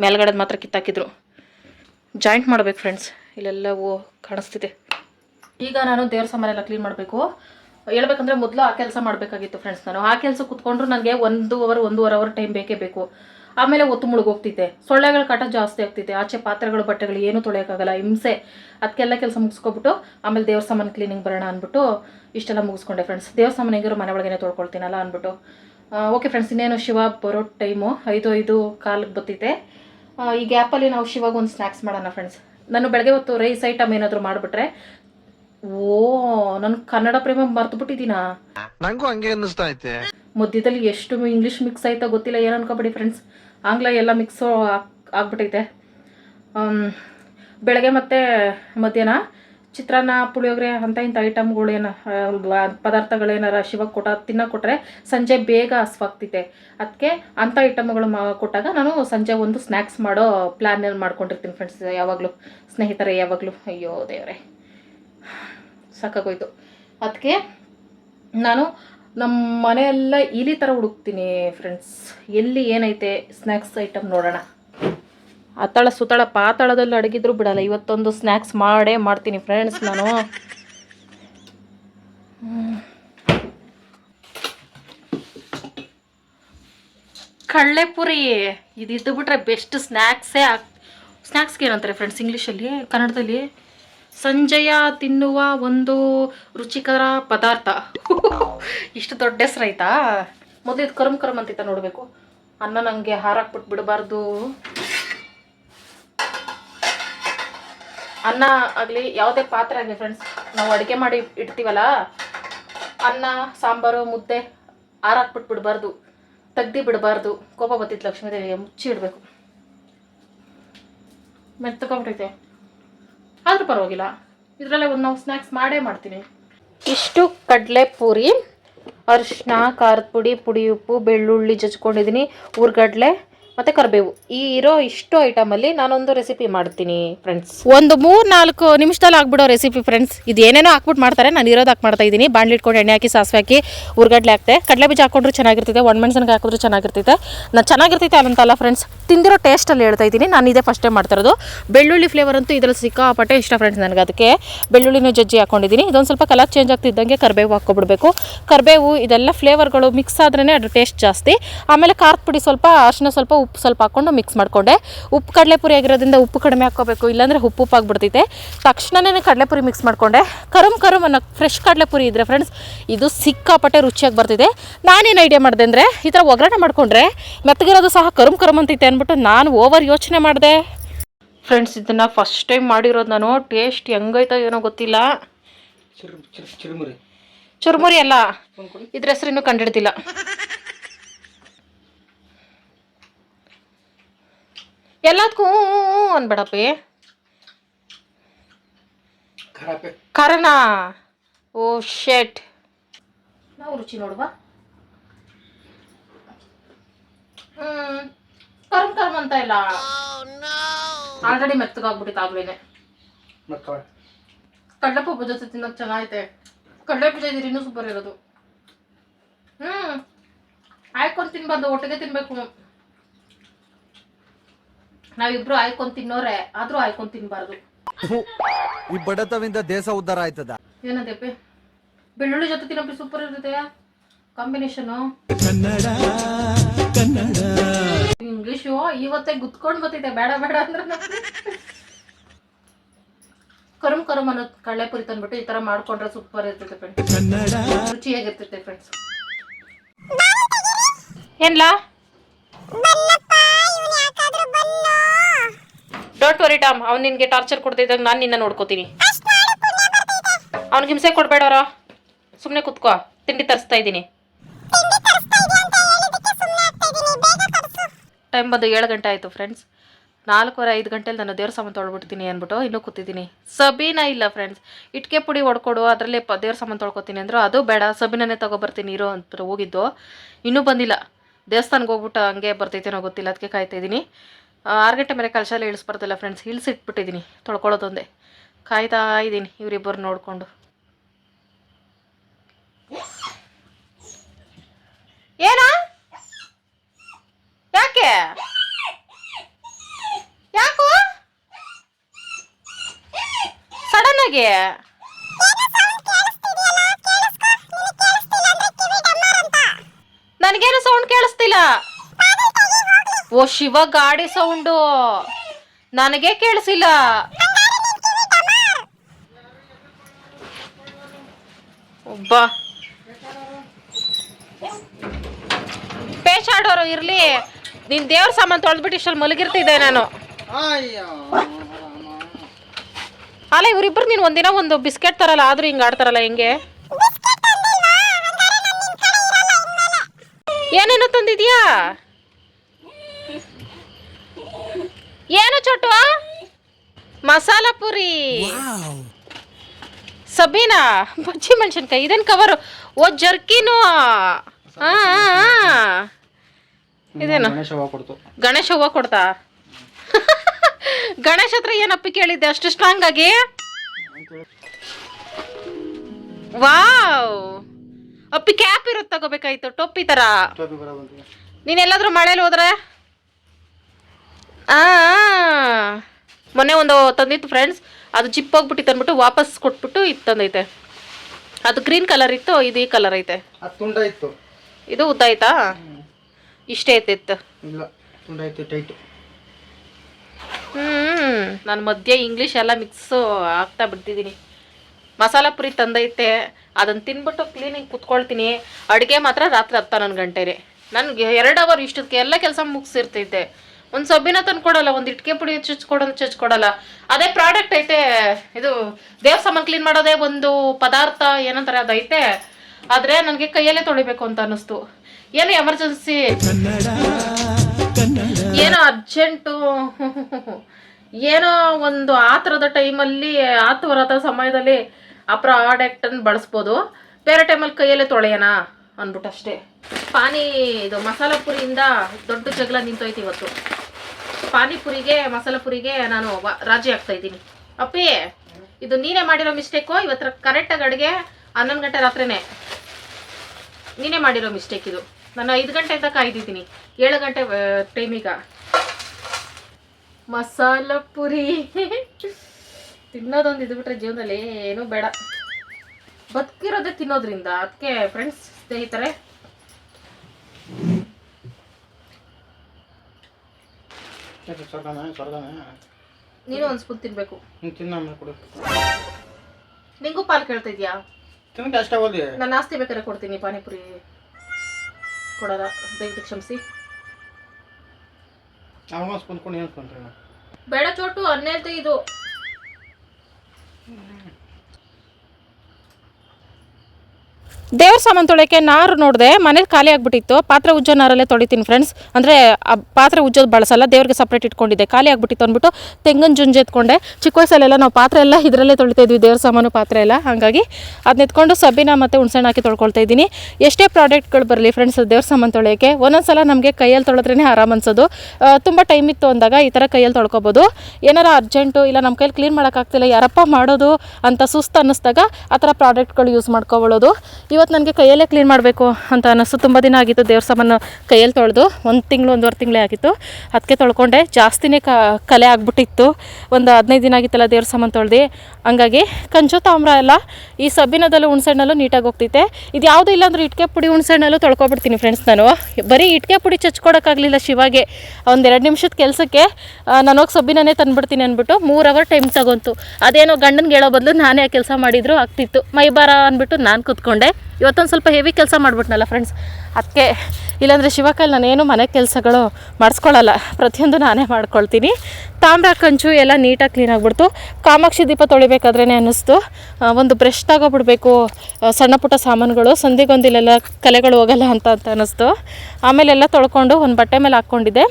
Speaker 1: ಮೇಲ್ಗಡೆದು ಮಾತ್ರ ಕಿತ್ತಾಕಿದ್ರು. ಜಾಯಿಂಟ್ ಮಾಡ್ಬೇಕು ಫ್ರೆಂಡ್ಸ್ ಇಲ್ಲೆಲ್ಲ ಓ, ಕಾಣಿಸ್ತಿದೆ. ಈಗ ನಾನು ದೇವ್ರ ಸಾಮಾನೆಲ್ಲ ಕ್ಲೀನ್ ಮಾಡಬೇಕು. ಹೇಳ್ಬೇಕಂದ್ರೆ ಮೊದಲು ಆ ಕೆಲಸ ಮಾಡಬೇಕಾಗಿತ್ತು ಫ್ರೆಂಡ್ಸ್ ನಾನು. ಆ ಕೆಲಸ ಕುತ್ಕೊಂಡ್ರು ನನಗೆ ಒಂದು ಅವರ್ ಒಂದೂವರೆ ಅವರ್ ಟೈಮ್ ಬೇಕೇ ಬೇಕು. ಆಮೇಲೆ ಒತ್ತು ಮುಳುಗೋಗ್ತಿದ್ದೆ ಸೊಳ್ಳೆಗಳ ಕಾಟ ಜಾಸ್ತಿ ಆಗ್ತಿದೆ ಆಚೆ ಪಾತ್ರೆಗಳು ಬಟ್ಟೆಗಳು ಏನೂ ತೊಳೆಯೋಕ್ಕಾಗಲ್ಲ ಹಿಂಸೆ. ಅದಕ್ಕೆಲ್ಲ ಕೆಲಸ ಮುಗಿಸ್ಕೊಬಿಟ್ಟು ಆಮೇಲೆ ದೇವ್ರ ಸಾಮಾನು ಕ್ಲೀನಿಂಗ್ ಬರೋಣ ಅಂದ್ಬಿಟ್ಟು ಇಷ್ಟೆಲ್ಲ ಮುಗಿಸ್ಕೊಂಡೆ ಫ್ರೆಂಡ್ಸ್ ದೇವ್ರ ಸಾಮಾನ್ ಹೆಂಗಿರೋ ಮನೆ ಒಳಗೇನೆ ತೊಳ್ಕೊಳ್ತೀನಲ್ಲ ಅಂದ್ಬಿಟ್ಟು. ಓಕೆ ಫ್ರೆಂಡ್ಸ್ ಇನ್ನೇನು ಶಿವ ಬರೋ ಟೈಮು ಐದು ಐದು ಕಾಲಕ್ಕೆ ಬತ್ತೈತೆ ಆ, ಈ ಗ್ಯಾಪಲ್ಲಿ ನಾವು ಶಿವಾಗ ಒಂದು ಸ್ನ್ಯಾಕ್ಸ್ ಮಾಡೋಣ ಫ್ರೆಂಡ್ಸ್ ನಾನು ಬೆಳಗ್ಗೆ ಹೊತ್ತು ರೈಸ್ ಐಟಮ್ ಏನಾದರೂ ಮಾಡಿಬಿಟ್ರೆ ಓ ನನ್ನ ಕನ್ನಡ ಪ್ರೇಮ ಮರ್ತು ಬಿಟ್ಟಿದ್ದೀನಾ
Speaker 7: ನಂಗೂ ಹಂಗೆ ಅನ್ನಿಸ್ತಾ ಐತೆ.
Speaker 1: ಮಧ್ಯದಲ್ಲಿ ಎಷ್ಟು ಇಂಗ್ಲೀಷ್ ಮಿಕ್ಸ್ ಆಯ್ತಾ ಗೊತ್ತಿಲ್ಲ, ಏನು ಅನ್ಕೋಬೇಡಿ ಫ್ರೆಂಡ್ಸ್ ಆಂಗ್ಲ ಎಲ್ಲ ಮಿಕ್ಸ್ ಆಗ್ಬಿಟ್ಟೈತೆ ಬೆಳಗ್ಗೆ ಮತ್ತು ಮಧ್ಯಾಹ್ನ ಚಿತ್ರಾನ್ನ, ಪುಳಿಯೋಗರೆ ಅಂತ ಇಂಥ ಐಟಮ್ಗಳು ಏನು ಪದಾರ್ಥಗಳೇನಾರ ಶಿವ ಕೊಟ್ಟ ತಿನ್ನ ಕೊಟ್ಟರೆ ಸಂಜೆ ಬೇಗ ಹಸ್ವಾಗ್ತಿದೆ ಅದಕ್ಕೆ ಅಂಥ ಐಟಮ್ಗಳು ಕೊಟ್ಟಾಗ ನಾನು ಸಂಜೆ ಒಂದು ಸ್ನ್ಯಾಕ್ಸ್ ಮಾಡೋ ಪ್ಲ್ಯಾನಲ್ಲಿ ಮಾಡ್ಕೊಂಡಿರ್ತೀನಿ ಫ್ರೆಂಡ್ಸ್ ಯಾವಾಗಲೂ. ಸ್ನೇಹಿತರೆ, ಯಾವಾಗಲೂ. ಅಯ್ಯೋ ದೇವರೇ. ಸಾಕಾಗೋಯ್ತು. ಅದಕ್ಕೆ ನಾನು ನಮ್ಮ ಮನೆಯೆಲ್ಲ ಇಲಿ ಥರ ಹುಡುಕ್ತೀನಿ ಫ್ರೆಂಡ್ಸ್ ಎಲ್ಲಿ ಏನೈತೆ ಸ್ನ್ಯಾಕ್ಸ್ ಐಟಮ್ ನೋಡೋಣ. ಅತ್ತಳ ಸುತ್ತಳ ಪಾತಾಳದಲ್ಲಿ ಅಡಗಿದ್ರು ಬಿಡಲ್ಲ, ಇವತ್ತೊಂದು ಸ್ನ್ಯಾಕ್ಸ್ ಮಾಡೇ ಮಾಡ್ತೀನಿ ಫ್ರೆಂಡ್ಸ್ ನಾನು. ಕಳ್ಳೆಪುರಿ, ಇದಿದ್ದು ಬಿಟ್ರೆ ಬೆಸ್ಟ್ ಸ್ನ್ಯಾಕ್ಸೇ ಆಗ್ ಸ್ನ್ಯಾಕ್ಸ್ಗೆ ಏನಂತಾರೆ ಫ್ರೆಂಡ್ಸ್ ಇಂಗ್ಲೀಷಲ್ಲಿ ಕನ್ನಡದಲ್ಲಿ? ಸಂಜೆಯ ತಿನ್ನುವ ಒಂದು ರುಚಿಕರ ಪದಾರ್ಥ. ಇಷ್ಟು ದೊಡ್ಡ ಹೆಸ್ರಾಯ್ತಾ ಮೊದಲು ಇದು ಕರಮ್ ಕರಮ್ ಅಂತಿತ್ತ ನೋಡಬೇಕು. ಅನ್ನ ನನಗೆ ಹಾರಾಕ್ಬಿಟ್ಟು ಬಿಡಬಾರ್ದು. ಅನ್ನ ಆಗಲಿ ಯಾವುದೇ ಪಾತ್ರೆ ಆಗಲಿ ಫ್ರೆಂಡ್ಸ್ ನಾವು ಅಡುಗೆ ಮಾಡಿ ಇಡ್ತೀವಲ್ಲ, ಅನ್ನ, ಸಾಂಬಾರು, ಮುದ್ದೆ ಹಾರಾಕ್ಬಿಟ್ಟು ಬಿಡಬಾರ್ದು. ತೆಗ್ದು ಬಿಡಬಾರ್ದು. ಕೋಪ ಬತ್ತಿತ್ತು ಲಕ್ಷ್ಮೀದೇವಿಗೆ, ಮುಚ್ಚಿ ಇಡಬೇಕು. ಮೆತ್ತಕೊಂಬಿಟ್ಟೈತೆ ಆದರೂ ಪರವಾಗಿಲ್ಲ. ಇದರಲ್ಲೇ ಒಂದು ನಾವು ಸ್ನ್ಯಾಕ್ಸ್ ಮಾಡೇ ಮಾಡ್ತೀನಿ. ಇಷ್ಟು ಕಡಲೆ ಪೂರಿ ಅರಿಶಿನ ಖಾರದ ಪುಡಿ ಪುಡಿ ಉಪ್ಪು, ಬೆಳ್ಳುಳ್ಳಿ ಜಜ್ಕೊಂಡಿದ್ದೀನಿ ಊರ್ಗಡ್ಲೆ ಮತ್ತು ಕರಿಬೇವು. ಈ ಇರೋ ಇಷ್ಟು ಐಟಮಲ್ಲಿ ನಾನೊಂದು ರೆಸಿಪಿ ಮಾಡ್ತೀನಿ ಫ್ರೆಂಡ್ಸ್ ಒಂದು ಮೂರು ನಾಲ್ಕು ನಿಮಿಷದಲ್ಲಿ ಆಗ್ಬಿಡೋ ರೆಸಿಪಿ ಫ್ರೆಂಡ್ಸ್ ಇದು ಏನೇನೋ ಹಾಕ್ಬಿಟ್ಟು ಮಾಡ್ತಾರೆ, ನಾನು ಇರೋದು ಹಾಕಿ ಮಾಡ್ತಾ ಇದ್ದೀನಿ. ಬಾಂಡ್ಲಿ ಇಟ್ಕೊಂಡು ಎಣ್ಣೆ ಹಾಕಿ, ಸಾಸಿವೆ ಹಾಕಿ ಉರ್ಗಡ್ಲೆ ಹಾಕ್ತೆ. ಕಡಲೆ ಬೀಜ ಹಾಕೊಂಡ್ರು ಚೆನ್ನಾಗಿರ್ತೈತೆ ಒಣಮೆಣ್ಸಿನ್ಕಾಯಿ ಹಾಕಿದ್ರು ಚೆನ್ನಾಗಿರ್ತೈತೆ. ನಾನು ಚೆನ್ನಾಗಿರ್ತೈತೆ ಅಂತಲ್ಲ ಫ್ರೆಂಡ್ಸ್ ತಿಂದಿರೋ ಟೇಸ್ಟಲ್ಲಿ ಹೇಳ್ತಾ ಇದ್ದೀನಿ. ನಾನು ಇದೇ ಫಸ್ಟ್ ಟೈಮ್ ಮಾಡ್ತಾ ಇರೋದು. ಬೆಳ್ಳುಳ್ಳಿ ಫ್ಲೇವರ್ ಅಂತೂ ಇದ್ರಲ್ಲಿ ಸಿಕ್ಕಾಪಟ್ಟೆ ಇಷ್ಟ ಫ್ರೆಂಡ್ಸ್ ನನಗೆ ಅದಕ್ಕೆ. ಬೆಳ್ಳುಳ್ಳಿನೂ ಜಜ್ಜಿ ಹಾಕೊಂಡಿದ್ದೀನಿ. ಇದೊಂದು ಸ್ವಲ್ಪ ಕಲರ್ ಚೇಂಜ್ ಆಗ್ತಿದ್ದಂಗೆ ಕರಿಬೇವು ಹಾಕ್ಕೊಬಿಡ್ಬೇಕು ಕರಿಬೇವು, ಇದೆಲ್ಲ ಫ್ಲೇವರ್ಗಳು ಮಿಕ್ಸ್ ಆದ್ರೇ ಅದ್ರ ಟೇಸ್ಟ್ ಜಾಸ್ತಿ. ಆಮೇಲೆ ಖಾರದ ಪುಡಿ ಸ್ವಲ್ಪ ಅರಿಶಿನ ಸ್ವಲ್ಪ ಸ್ವಲ್ಪ ಹಾಕ್ಕೊಂಡು ಮಿಕ್ಸ್ ಮಾಡಿಕೊಂಡೆ. ಉಪ್ಪು ಕಡಲೆಪುರಿ ಆಗಿರೋದ್ರಿಂದ ಉಪ್ಪು ಕಡಿಮೆ ಹಾಕ್ಕೋಬೇಕು ಇಲ್ಲಾಂದರೆ ಉಪ್ಪು ಉಪ್ಪು ಆಗಿಬಿಡ್ತೈತೆ. ತಕ್ಷಣವೇ ಕಡಲೆಪುರಿ ಮಿಕ್ಸ್ ಮಾಡಿಕೊಂಡೆ. ಕರಮ್ ಕರಮ್ ಅನ್ನೋ ಫ್ರೆಶ್ ಕಡಲೆಪುರಿ ಇದ್ದರೆ ಫ್ರೆಂಡ್ಸ್ ಇದು ಸಿಕ್ಕಾಪಟ್ಟೆ ರುಚಿಯಾಗಿ ಬರ್ತಿದೆ ನಾನೇನು ಐಡಿಯಾ ಮಾಡಿದೆ ಅಂದರೆ ಈ ಥರ ಒಗ್ಗರಣೆ ಮಾಡಿಕೊಂಡ್ರೆ ಮೆತ್ತಗಿರೋದು ಸಹ ಕರಮ್ ಕರಮ್ ಅಂತೈತೆ ಅಂದ್ಬಿಟ್ಟು ನಾನು ಓವರ್ ಯೋಚನೆ ಮಾಡಿದೆ. ಫ್ರೆಂಡ್ಸ್ ಇದನ್ನು ಫಸ್ಟ್ ಟೈಮ್ ಮಾಡಿರೋದು ನಾನು. ಟೇಸ್ಟ್ ಹೆಂಗೈತೋ ಏನೋ ಗೊತ್ತಿಲ್ಲ.
Speaker 3: ಚುರುಮುರಿ ಚಿರ್ ಚಿರುಮುರಿ.
Speaker 1: ಚುರುಮುರಿ ಅಲ್ಲ. ಇದ್ರ ಹೆಸರು ಇನ್ನೂ ಕಂಡಿಡ್ದಿಲ್ಲ. ಎಲ್ಲದಕ್ಕೂ ಅನ್ಬೇಡಪ್ಪಿ. ಕಾರಣ ಓ ಶೆಟ್ ನಾವು ರುಚಿ ನೋಡುವ. ಹ್ಮ್. ಕರ್ಮ್ ಕರ್ಮ್ ಅಂತ ಇಲ್ಲ. ಆಲ್ರೆಡಿ ಮೆತ್ತಗಾಗ್ಬಿಟ್ಟಿತ್ತು ಆಗ್ಲೇನೆ ಕಡಲೆಪಪ್ಪು ಜೊತೆ ತಿನ್ನೋಕೆ ಚೆನ್ನಾಗೈತೆ. ಕಡಲೆಪು ಇದ್ರೆ ಇನ್ನೂ ಸೂಪರ್ ಇರೋದು. ಹ್ಮ್. ಆಯ್ಕೊಂಡು ತಿನ್ಬಾರ್ದು ಒಟ್ಟಿಗೆ ತಿನ್ಬೇಕು. ನಾವಿಬ್ರು ಆಯ್ಕೊಂಡ್ ತಿನ್ನೋರೆ ಆದ್ರೂ ಆಯ್ಕೊಂಡ್ ತಿನ್ಬಾರ್ದು.
Speaker 8: ಈ ಬಡತವಿಂದ ದೇಶ ಉದ್ಧಾರ ಆಯ್ತದ?
Speaker 1: ಏನಂತಪ್ಪಿ ಬೆಳ್ಳುಳ್ಳಿ ಜೊತೆ ತಿನ್ನಪ್ಪಿ ಸೂಪರ್ ಇರ್ತೈತೆ. ಕಾಂಬಿನೇಷನು ಇಂಗ್ಲಿಷು ಇವತ್ತೇ ಗುತ್ಕೊಂಡ್ ಗೊತ್ತಿದೆ ಬೇಡ ಬೇಡ ಅಂದ್ರೆ ಕರುಮ್ ಕರುಮ್ ಅನ್ನೋ ಪುರಿ ತಂದ್ಬಿಟ್ಟು ಈ ತರ ಮಾಡ್ಕೊಂಡ್ರೆ ಸೂಪರ್ ಇರ್ತೈತೆ ಫ್ರೆಂಡ್ಸ್ ರುಚಿಯಾಗಿರ್ತೈತೆ ಫ್ರೆಂಡ್ಸ್ ಏನ್ಲಾ? ಡೋಂಟ್ ವರಿ ಟಾಮ್ ಅವ್ನು ನಿನ್ಗೆ ಟಾರ್ಚರ್ ಕೊಡ್ತಿದ್ದಾಗ ನಾನು ನಿನ್ನ ನೋಡ್ಕೋತೀನಿ. ಅವ್ನಿಗೆ ಹಿಂಸೆ ಕೊಡ್ಬೇಡವ್ರ. ಸುಮ್ಮನೆ ಕುತ್ಕೋ. ತಿಂಡಿ ತರಿಸ್ತಾ ಇದ್ದೀನಿ. ಟೈಮ್ ಬಂದು ಏಳು ಗಂಟೆ ಆಯಿತು ಫ್ರೆಂಡ್ಸ್ ನಾಲ್ಕೂವರೆ ಐದು ಗಂಟೆಲಿ ನಾನು ದೇವ್ರ ಸಾಮಾನು ತೊಳ್ಬಿಡ್ತೀನಿ ಅಂದ್ಬಿಟ್ಟು ಇನ್ನೂ ಕೂತಿದ್ದೀನಿ. ಸಬೀನ ಇಲ್ಲ ಫ್ರೆಂಡ್ಸ್ ಇಟ್ಕೆ ಪುಡಿ ಹೊಡ್ಕೊಡು ಅದರಲ್ಲೇ ಪ ದೇವ್ರ ಸಾಮಾನು ತೊಳ್ಕೊತೀನಿ ಅಂದರು. ಅದು ಬೇಡ ಸಬೀನೇ ತೊಗೊಬರ್ತೀನಿ ಇರೋ ಅಂತ ಹೋಗಿದ್ದು. ಇನ್ನೂ ಬಂದಿಲ್ಲ. ದೇವಸ್ಥಾನಕ್ಕೆ ಹೋಗ್ಬಿಟ್ಟು ಹಂಗೆ ಬರ್ತೈತೇನೋ ಗೊತ್ತಿಲ್ಲ, ಅದಕ್ಕೆ ಕಾಯ್ತಾ ಇದ್ದೀನಿ. ಆರು ಗಂಟೆ ಮೇಲೆ ಕಲಶಾಲೆ ಇಳಿಸ್ಬರ್ತಿಲ್ಲ ಫ್ರೆಂಡ್ಸ್ ಇಳಿಸಿಟ್ಬಿಟ್ಟಿದ್ದೀನಿ ತೊಳ್ಕೊಳ್ಳೋದೊಂದೇ ಕಾಯ್ತಾ ಇದ್ದೀನಿ ಇವರಿಬ್ಬರು ನೋಡಿಕೊಂಡು. ಏನಾ? ಯಾಕೆ? ಯಾಕೋ? ಸಡನ್ ಆಗಿ? ನನಗೇನು ಸೌಂಡ್ ಕೇಳಿಸ್ತಿಲ್ಲ? ಓ ಶಿವ ಗಾಡಿ ಸೌಂಡು ನನಗೆ ಕೇಳಿಸಿಲ್ಲ. ಒಬ್ಬ. ಪೇಶಾಡೋರು ಇರ್ಲಿ. ನಿನ್ ದೇವ್ರ ಸಾಮಾನು ತೊಳೆದ್ಬಿಟ್ಟು ಇಷ್ಟಲ್ಲಿ ಮಲಗಿರ್ತಿದ್ದೆ ನಾನು. ಅಲ್ಲ ಇವ್ರಿಬ್ರು ನೀನು ಒಂದಿನ ಒಂದು ಬಿಸ್ಕೆಟ್ ತರಲ್ಲ ಆದ್ರೂ ಹಿಂಗೆ ಆಡ್ತಾರಲ್ಲ ಹೆಂಗೆ? ಏನೇನು ತಂದಿದ್ಯಾ? ಏನು ಚೊಟ್ಟು? ಮಸಾಲ ಪುರಿ. ಸಬೀನಾ ಬಜ್ಜಿ ಮೆಣಸಿನ್ಕಾಯಿ ಇದೇನು ಕವರು ಓ ಜರ್ಕಿನು. ಇದೇನು?
Speaker 3: ಗಣೇಶ ಹೂವ ಕೊಡ್ತಾ.
Speaker 1: ಗಣೇಶ ಹತ್ರ ಏನಪ್ಪ ಕೇಳಿದ್ದೆ? ಅಷ್ಟು ಸ್ಟ್ರಾಂಗ್ ಆಗಿ ವಾವ್. ಅಪ್ಪಿ ಕ್ಯಾಪ್ ಇರುತ್ತೆ ತಗೋಬೇಕಾಯ್ತು ಟೊಪ್ಪಿ ತರ.
Speaker 3: ನೀನೆಲ್ಲಾದ್ರೂ ಬರೋದು
Speaker 1: ನೀನ್ ಎಲ್ಲಾದ್ರೂ ಮಳೇಲಿ ಹೋದ್ರೆ? ಆ ಮೊನ್ನೆ ಒಂದು ತಂದಿತ್ತು ಫ್ರೆಂಡ್ಸ್ ಅದು ಜಿಪ್ ಹೋಗ್ಬಿಟ್ಟಿತ್ತು ಅಂದ್ಬಿಟ್ಟು ವಾಪಸ್ ಕೊಟ್ಬಿಟ್ಟು ಇದು ತಂದೈತೆ. ಅದು ಗ್ರೀನ್ ಕಲರ್ ಇತ್ತು ಇದು ಈ ಕಲರ್ ಐತೆ. ಇದು ಉದ್ದ ಆಯ್ತಾ? ಇಷ್ಟೇ ಐತಿತ್ತು ಹ್ಮ್ ನಾನು ಮಧ್ಯೆ ಇಂಗ್ಲೀಷ್ ಎಲ್ಲ ಮಿಕ್ಸ್ ಆಗ್ತಾ ಬಿಡ್ತಿದ್ದೀನಿ. ಮಸಾಲ ಪುರಿ ತಂದೈತೆ ಅದನ್ನು ತಿನ್ಬಿಟ್ಟು ಕ್ಲೀನಿಂಗ್ ಕುತ್ಕೊಳ್ತೀನಿ. ಅಡುಗೆ ಮಾತ್ರ ರಾತ್ರಿ ಹತ್ತು ಹನ್ನೊಂದು ರೀ. ನನಗೆ ಎರಡು ಅವರ್ ಇಷ್ಟಕ್ಕೆ ಎಲ್ಲ ಕೆಲಸ ಮುಗಿಸಿರ್ತೈತೆ. ಒಂದು ಸೊಬ್ಬಿನ ತಂದು ಕೊಡಲ್ಲ, ಒಂದು ಇಟ್ಕೆ ಪುಡಿ ಚುಚ್ಕೊಡೋದು ಚುಚ್ಕೊಡಲ್ಲ ಅದೇ ಪ್ರಾಡಕ್ಟ್ ಐತೆ, ಇದು ದೇವಸ್ಥಾನ ಕ್ಲೀನ್ ಮಾಡೋದೇ ಒಂದು ಪದಾರ್ಥ, ಏನಂತಾರೆ ಅದೈತೆ ಆದರೆ ನನಗೆ ಕೈಯಲ್ಲೇ ತೊಳಿಬೇಕು ಅಂತ ಅನ್ನಿಸ್ತು. ಏನು ಎಮರ್ಜೆನ್ಸಿ? ಏನೋ ಅರ್ಜೆಂಟು. ಏನೋ ಒಂದು ಆ ಥರದ ಟೈಮಲ್ಲಿ ಆ ಸಮಯದಲ್ಲಿ ಆ ಪ್ರಾಡಕ್ಟನ್ನು ಬಳಸ್ಬೋದು. ಬೇರೆ ಟೈಮಲ್ಲಿ ಕೈಯಲ್ಲೇ ತೊಳೆಯೋಣ ಅಂದ್ಬಿಟ್ಟು ಅಷ್ಟೇ. ಪಾನಿ ಇದು ಮಸಾಲ ಪುರಿಯಿಂದ ದೊಡ್ಡ ಜಗಳ ನಿಂತೋಯ್ತು ಇವತ್ತು. ಪಾನಿಪುರಿಗೆ ಮಸಾಲ ಪುರಿಗೆ ನಾನು ರಾಜಿ ಆಗ್ತಾ ಇದ್ದೀನಿ. ಅಪ್ಪಿ, ಇದು ನೀನೇ ಮಾಡಿರೋ ಮಿಸ್ಟೇಕು ಇವತ್ತು ಕರೆಕ್ಟಾಗಿ ಅಡುಗೆ ಹನ್ನೊಂದು ಗಂಟೆ ರಾತ್ರಿನೇ. ನೀನೇ ಮಾಡಿರೋ ಮಿಸ್ಟೇಕ್ ಇದು. ನಾನು ಐದು ಗಂಟೆ ಅಂತ ಕಾಯ್ದಿದ್ದೀನಿ. ಏಳು ಗಂಟೆ ಟೈಮಿಗ ಮಸಾಲ ಪುರಿ. ತಿನ್ನೋದೊಂದು ಇದ್ಬಿಟ್ರೆ ಜೀವನದಲ್ಲಿ ಏನೂ ಬೇಡ. ಬದುಕಿರೋದೇ ತಿನ್ನೋದ್ರಿಂದ. ಅದಕ್ಕೆ ಫ್ರೆಂಡ್ಸ್ ಸ್ನೇಹಿತರೆ. ನೀನು ಒಂದು ಸ್ಪೂನ್ ತಿನ್ಬೇಕು. ನಿಂಗೂ ಪಾಲ್ ಕೇಳ್ತಾ ಇದೆಯಾ? ನಾನು ಆಸ್ತಿ ಬೇಕಾದ್ರೆ ಕೊಡ್ತೀನಿ ಪಾನಿಪುರಿ ಕೊಡೋದ ದಯವಿಟ್ಟು ಕ್ಷಮಿಸಿ. ಬೇಡ ಚೋಟು ಹನ್ನೆರಡು ಇದು. Amen. ದೇವ್ರ ಸಾಮಾನು ತೊಳೆಯೋಕೆ ನಾರು ನೋಡಿದೆ ಮನೇಲಿ ಖಾಲಿ ಆಗಿಬಿಟ್ಟಿತ್ತು. ಪಾತ್ರೆ ಉಜ್ಜೋ ನಾರಲ್ಲೇ ತೊಳಿತೀನಿ ಫ್ರೆಂಡ್ಸ್ ಅಂದರೆ, ಆ ಪಾತ್ರೆ ಉಜ್ಜೋದು ಬಳಸಲ್ಲ, ದೇವ್ರಿಗೆ ಸಪ್ರೇಟ್ ಇಟ್ಕೊಂಡಿದ್ದೆ. ಖಾಲಿ ಆಗಿಬಿಟ್ಟಿತ್ತು ಅಂದ್ಬಿಟ್ಟು ತೆಂಗಿನ ಜುಂಜೆ ಎತ್ಕೊಂಡೆ. ಚಿಕ್ಕ ವಯಸ್ಸಲ್ಲೆಲ್ಲ ನಾವು ಪಾತ್ರೆ ಎಲ್ಲ ಇದರಲ್ಲೇ ತೊಳಿತಾ ಇದ್ವಿ, ದೇವ್ರ ಸಾಮಾನು ಪಾತ್ರೆ ಎಲ್ಲ. ಹಾಗಾಗಿ ಅದನ್ನ ಎತ್ಕೊಂಡು ಸಬ್ಬಿನ ಮತ್ತು ಹುಣ್ಸೆಣ್ಣ ಹಾಕಿ ತೊಳ್ಕೊಳ್ತಾ ಇದ್ದೀನಿ. ಎಷ್ಟೇ ಪ್ರಾಡಕ್ಟ್ಗಳು ಬರಲಿ ಫ್ರೆಂಡ್ಸ್ ದೇವ್ರ ಸಾಮಾನು ತೊಳೆಯೋಕ್ಕೆ, ಒಂದೊಂದ್ಸಲ ನಮಗೆ ಕೈಯಲ್ಲಿ ತೊಳೆದ್ರೇ ಆರಾಮ್ ಅನ್ಸೋದು. ತುಂಬ ಟೈಮ್ ಇತ್ತು ಅಂದಾಗ ಈ ಥರ ಕೈಯಲ್ಲಿ ತೊಳ್ಕೊಬೋದು. ಏನಾರ ಅರ್ಜೆಂಟು ಇಲ್ಲ ನಮ್ಮ ಕೈಯಲ್ಲಿ ಕ್ಲೀನ್ ಮಾಡೋಕ್ಕಾಗ್ತಿಲ್ಲ ಯಾರಪ್ಪ ಮಾಡೋದು ಅಂತ ಸುಸ್ತು ಅನ್ನಿಸ್ದಾಗ ಆ ಥರ ಪ್ರಾಡಕ್ಟ್ಗಳು ಯೂಸ್ ಮಾಡ್ಕೊಕೊಳ್ಳೋದು ಇವತ್ತು ನನಗೆ ಕೈಯಲ್ಲೇ ಕ್ಲೀನ್ ಮಾಡಬೇಕು ಅಂತ ಅನ್ನಿಸ್ತು. ತುಂಬ ದಿನ ಆಗಿತ್ತು ದೇವ್ರ ಸಾಮಾನು ಕೈಯಲ್ಲಿ ತೊಳೆದು, ಒಂದು ತಿಂಗಳು, ಒಂದೂವರೆ ತಿಂಗಳೇ ಆಗಿತ್ತು. ಅದಕ್ಕೆ ತೊಳ್ಕೊಂಡೆ. ಜಾಸ್ತಿನೇ ಕಲೆ ಆಗಿಬಿಟ್ಟಿತ್ತು. ಒಂದು ಹದಿನೈದು ದಿನ ಆಗಿತ್ತಲ್ಲ ದೇವ್ರ ಸಾಮಾನು ತೊಳೆದು. ಹಂಗಾಗಿ ಕಂಚು ತಾಮ್ರ ಎಲ್ಲ ಈ ಸಬ್ಬಿನದಲ್ಲೂ ಹುಣ್ಸೆಹಣ್ಣಲ್ಲೂ ನೀಟಾಗಿ ಹೋಗ್ತೈತೆ. ಇದು ಯಾವುದೂ ಇಲ್ಲಾಂದ್ರೆ ಇಟ್ಕೆ ಪುಡಿ ಹುಣ್ಸೆಹಣ್ಣಲ್ಲೂ ತೊಳ್ಕೊಬಿಡ್ತೀನಿ ಫ್ರೆಂಡ್ಸ್ ನಾನು. ಬರೀ ಇಟ್ಕೆ ಪುಡಿ ಚಚ್ಕೊಡೋಕ್ಕಾಗಲಿಲ್ಲ ಶಿವಾಗೆ. ಒಂದೆರಡು ನಿಮಿಷದ ಕೆಲಸಕ್ಕೆ ನಾನು ಸಬ್ಬಿನೇ ತಂದುಬಿಡ್ತೀನಿ ಅಂದ್ಬಿಟ್ಟು ಮೂರು ಅವರ್ ಟೈಮ್ ತಗೊಂತು. ಅದೇನೋ ಗಂಡನಿಗೆ ಹೇಳೋ ಬದಲು ನಾನೇ ಆ ಕೆಲಸ ಮಾಡಿದ್ರು ಆಗ್ತಿತ್ತು. ಮೈ ಬಾರ ಅಂದ್ಬಿಟ್ಟು ನಾನು ಕೂತ್ಕೊಂಡೆ. ಇವತ್ತೊಂದು ಸ್ವಲ್ಪ ಹೆವಿ ಕೆಲಸ ಮಾಡಿಬಿಟ್ನಲ್ಲ ಫ್ರೆಂಡ್ಸ್ ಅದಕ್ಕೆ ಇಲ್ಲಾಂದರೆ ಶಿವಕಲ್ಲಿ ನಾನೇನು ಮನೆ ಕೆಲಸಗಳು ಮಾಡಿಸ್ಕೊಳ್ಳಲ್ಲ. ಪ್ರತಿಯೊಂದು ನಾನೇ ಮಾಡ್ಕೊಳ್ತೀನಿ. ತಾಮ್ರ, ಕಂಚು ಎಲ್ಲ ನೀಟಾಗಿ ಕ್ಲೀನ್ ಆಗಿಬಿಡ್ತು. ಕಾಮಾಕ್ಷಿ ದೀಪ ತೊಳಿಬೇಕಾದ್ರೇ ಅನ್ನಿಸ್ತು. ಒಂದು ಬ್ರಷ್ ತಗೊಬಿಡ್ಬೇಕು ಸಣ್ಣ ಪುಟ್ಟ ಸಾಮಾನುಗಳು. ಸಂಧಿಗೊಂದಿಲೆಲ್ಲ ಕಲೆಗಳು ಹೋಗಲ್ಲ ಅಂತ ಅಂತ ಅನ್ನಿಸ್ತು. ಆಮೇಲೆಲ್ಲ ತೊಳ್ಕೊಂಡು ಒಂದು ಬಟ್ಟೆ ಮೇಲೆ ಹಾಕ್ಕೊಂಡಿದ್ದೆ.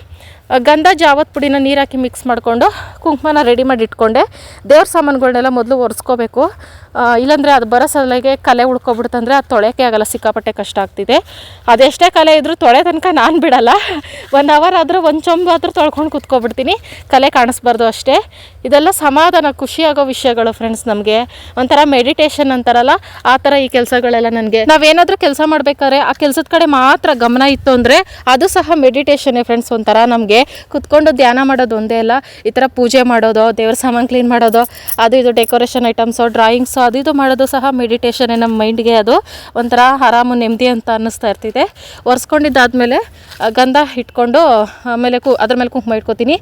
Speaker 1: ಗಂಧ ಜಾವತ್ ಪುಡಿನ ನೀರು ಹಾಕಿ ಮಿಕ್ಸ್ ಮಾಡಿಕೊಂಡು ಕುಂಕುಮನ ರೆಡಿ ಮಾಡಿ ಇಟ್ಕೊಂಡೆ. ದೇವ್ರ ಸಾಮಾನುಗಳನ್ನೆಲ್ಲ ಮೊದಲು ಒರೆಸ್ಕೋಬೇಕು. ಇಲ್ಲಾಂದರೆ ಅದು ಬರೋ ಸಲಗೆ ಕಲೆ ಉಳ್ಕೊಬಿಡ್ತಂದ್ರೆ ಅದು ತೊಳೆಯೋಕೆ ಆಗಲ್ಲ. ಸಿಕ್ಕಾಪಟ್ಟೆ ಕಷ್ಟ ಆಗ್ತಿದೆ. ಅದೆಷ್ಟೇ ಕಲೆ ಇದ್ದರೂ ತೊಳೆ ತನಕ ನಾನು ಬಿಡಲ್ಲ. ಒನ್ ಅವರ್ ಆದರೂ ಒಂದು ಆದ್ರೂ ತೊಳ್ಕೊಂಡು ಕೂತ್ಕೊಬಿಡ್ತೀನಿ. ಕಲೆ ಕಾಣಿಸ್ಬಾರ್ದು ಅಷ್ಟೇ. ಇದೆಲ್ಲ ಸಮಾಧಾನ, ಖುಷಿಯಾಗೋ ವಿಷಯಗಳು ಫ್ರೆಂಡ್ಸ್ ನಮಗೆ. ಒಂಥರ ಮೆಡಿಟೇಷನ್ ಅಂತಾರಲ್ಲ, ಆ ಥರ ಈ ಕೆಲಸಗಳೆಲ್ಲ ನನಗೆ. ನಾವೇನಾದರೂ ಕೆಲಸ ಮಾಡಬೇಕಾದ್ರೆ ಆ ಕೆಲಸದ ಕಡೆ ಮಾತ್ರ ಗಮನ ಇತ್ತು ಅಂದರೆ ಅದು ಸಹ ಮೆಡಿಟೇಷನ್ನೇ ಫ್ರೆಂಡ್ಸ್ ಒಂಥರ ನಮಗೆ. ಕುತ್ಕೊಂಡು ಧ್ಯಾನ ಮಾಡೋದು ಒಂದೇ ಅಲ್ಲ, ಈ ಥರ ಪೂಜೆ ಮಾಡೋದು, ದೇವ್ರ ಸಾಮಾನು ಕ್ಲೀನ್ ಮಾಡೋದು, ಅದು ಇದು ಡೆಕೋರೇಷನ್ ಐಟಮ್ಸು ಡ್ರಾಯಿಂಗ್ಸು ಅದು ಇದು ಮಾಡೋದು ಸಹ ಮೆಡಿಟೇಷನ್ನೇ ನಮ್ಮ ಮೈಂಡ್ಗೆ ಅದು ಒಂಥರ ಆರಾಮು, ನೆಮ್ಮದಿ ಅಂತ ಅನ್ನಿಸ್ತಾ ಇರ್ತಿದೆ ಒರೆಸ್ಕೊಂಡಿದ್ದಾದಮೇಲೆ ಗಂಧ ಇಟ್ಕೊಂಡು, ಆಮೇಲೆ ಕು, ಅದ್ರ ಮೇಲೆ ಕುಂಕುಮ ಇಟ್ಕೊತೀನಿ.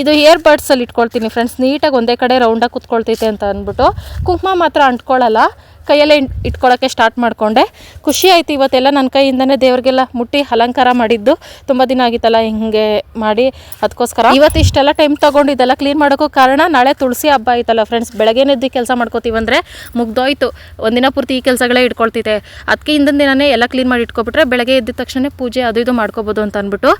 Speaker 1: ಇದು ಇಯರ್ ಬಡ್ಸಲ್ಲಿ ಇಟ್ಕೊಳ್ತೀನಿ ಫ್ರೆಂಡ್ಸ್ ನೀಟಾಗಿ ಒಂದೇ ಕಡೆ ರೌಂಡಾಗಿ ಕುತ್ಕೊಳ್ತೈತೆ ಅಂತ ಅಂದ್ಬಿಟ್ಟು, ಕುಂಕುಮ ಮಾತ್ರ ಅಂಟ್ಕೊಳ್ಳಲ್ಲ ಕೈಯಲ್ಲೇ ಇಟ್- ಇಟ್ಕೊಳ್ಳೋಕ್ಕೆ ಸ್ಟಾರ್ಟ್ ಮಾಡಿಕೊಂಡೆ. ಖುಷಿ ಆಯಿತು ಇವತ್ತೆಲ್ಲ ನನ್ನ ಕೈಯಿಂದನೇ ದೇವ್ರಿಗೆಲ್ಲ ಮುಟ್ಟಿ ಅಲಂಕಾರ ಮಾಡಿದ್ದು. ತುಂಬ ದಿನ ಆಗಿತ್ತಲ್ಲ ಹಿಂಗೆ ಮಾಡಿ. ಅದಕ್ಕೋಸ್ಕರ ಇವತ್ತು ಇಷ್ಟೆಲ್ಲ ಟೈಮ್ ತೊಗೊಂಡಿದ್ದೆಲ್ಲ ಕ್ಲೀನ್ ಮಾಡೋಕ್ಕೂ ಕಾರಣ ನಾಳೆ ತುಳಸಿ ಹಬ್ಬ ಆಯ್ತಲ್ಲ ಫ್ರೆಂಡ್ಸ್ ಬೆಳಗ್ಗೆನೆದ್ದು ಕೆಲಸ ಮಾಡ್ಕೋತೀವಂದರೆ ಮುಗ್ದೋಯ್ತು. ಒಂದಿನ ಪೂರ್ತಿ ಈ ಕೆಲಸಗಳೇ ಇಟ್ಕೊಳ್ತಿದ್ದೆ. ಅದಕ್ಕೆ ಹಿಂದಿನ ದಿನನೇ ಎಲ್ಲ ಕ್ಲೀನ್ ಮಾಡಿ ಇಟ್ಕೊಬಿಟ್ರೆ ಬೆಳಗ್ಗೆ ಎದ್ದ ತಕ್ಷಣ ಪೂಜೆ ಅದು ಇದು ಮಾಡ್ಕೋಬೋದು ಅಂತ ಅಂದ್ಬಿಟ್ಟು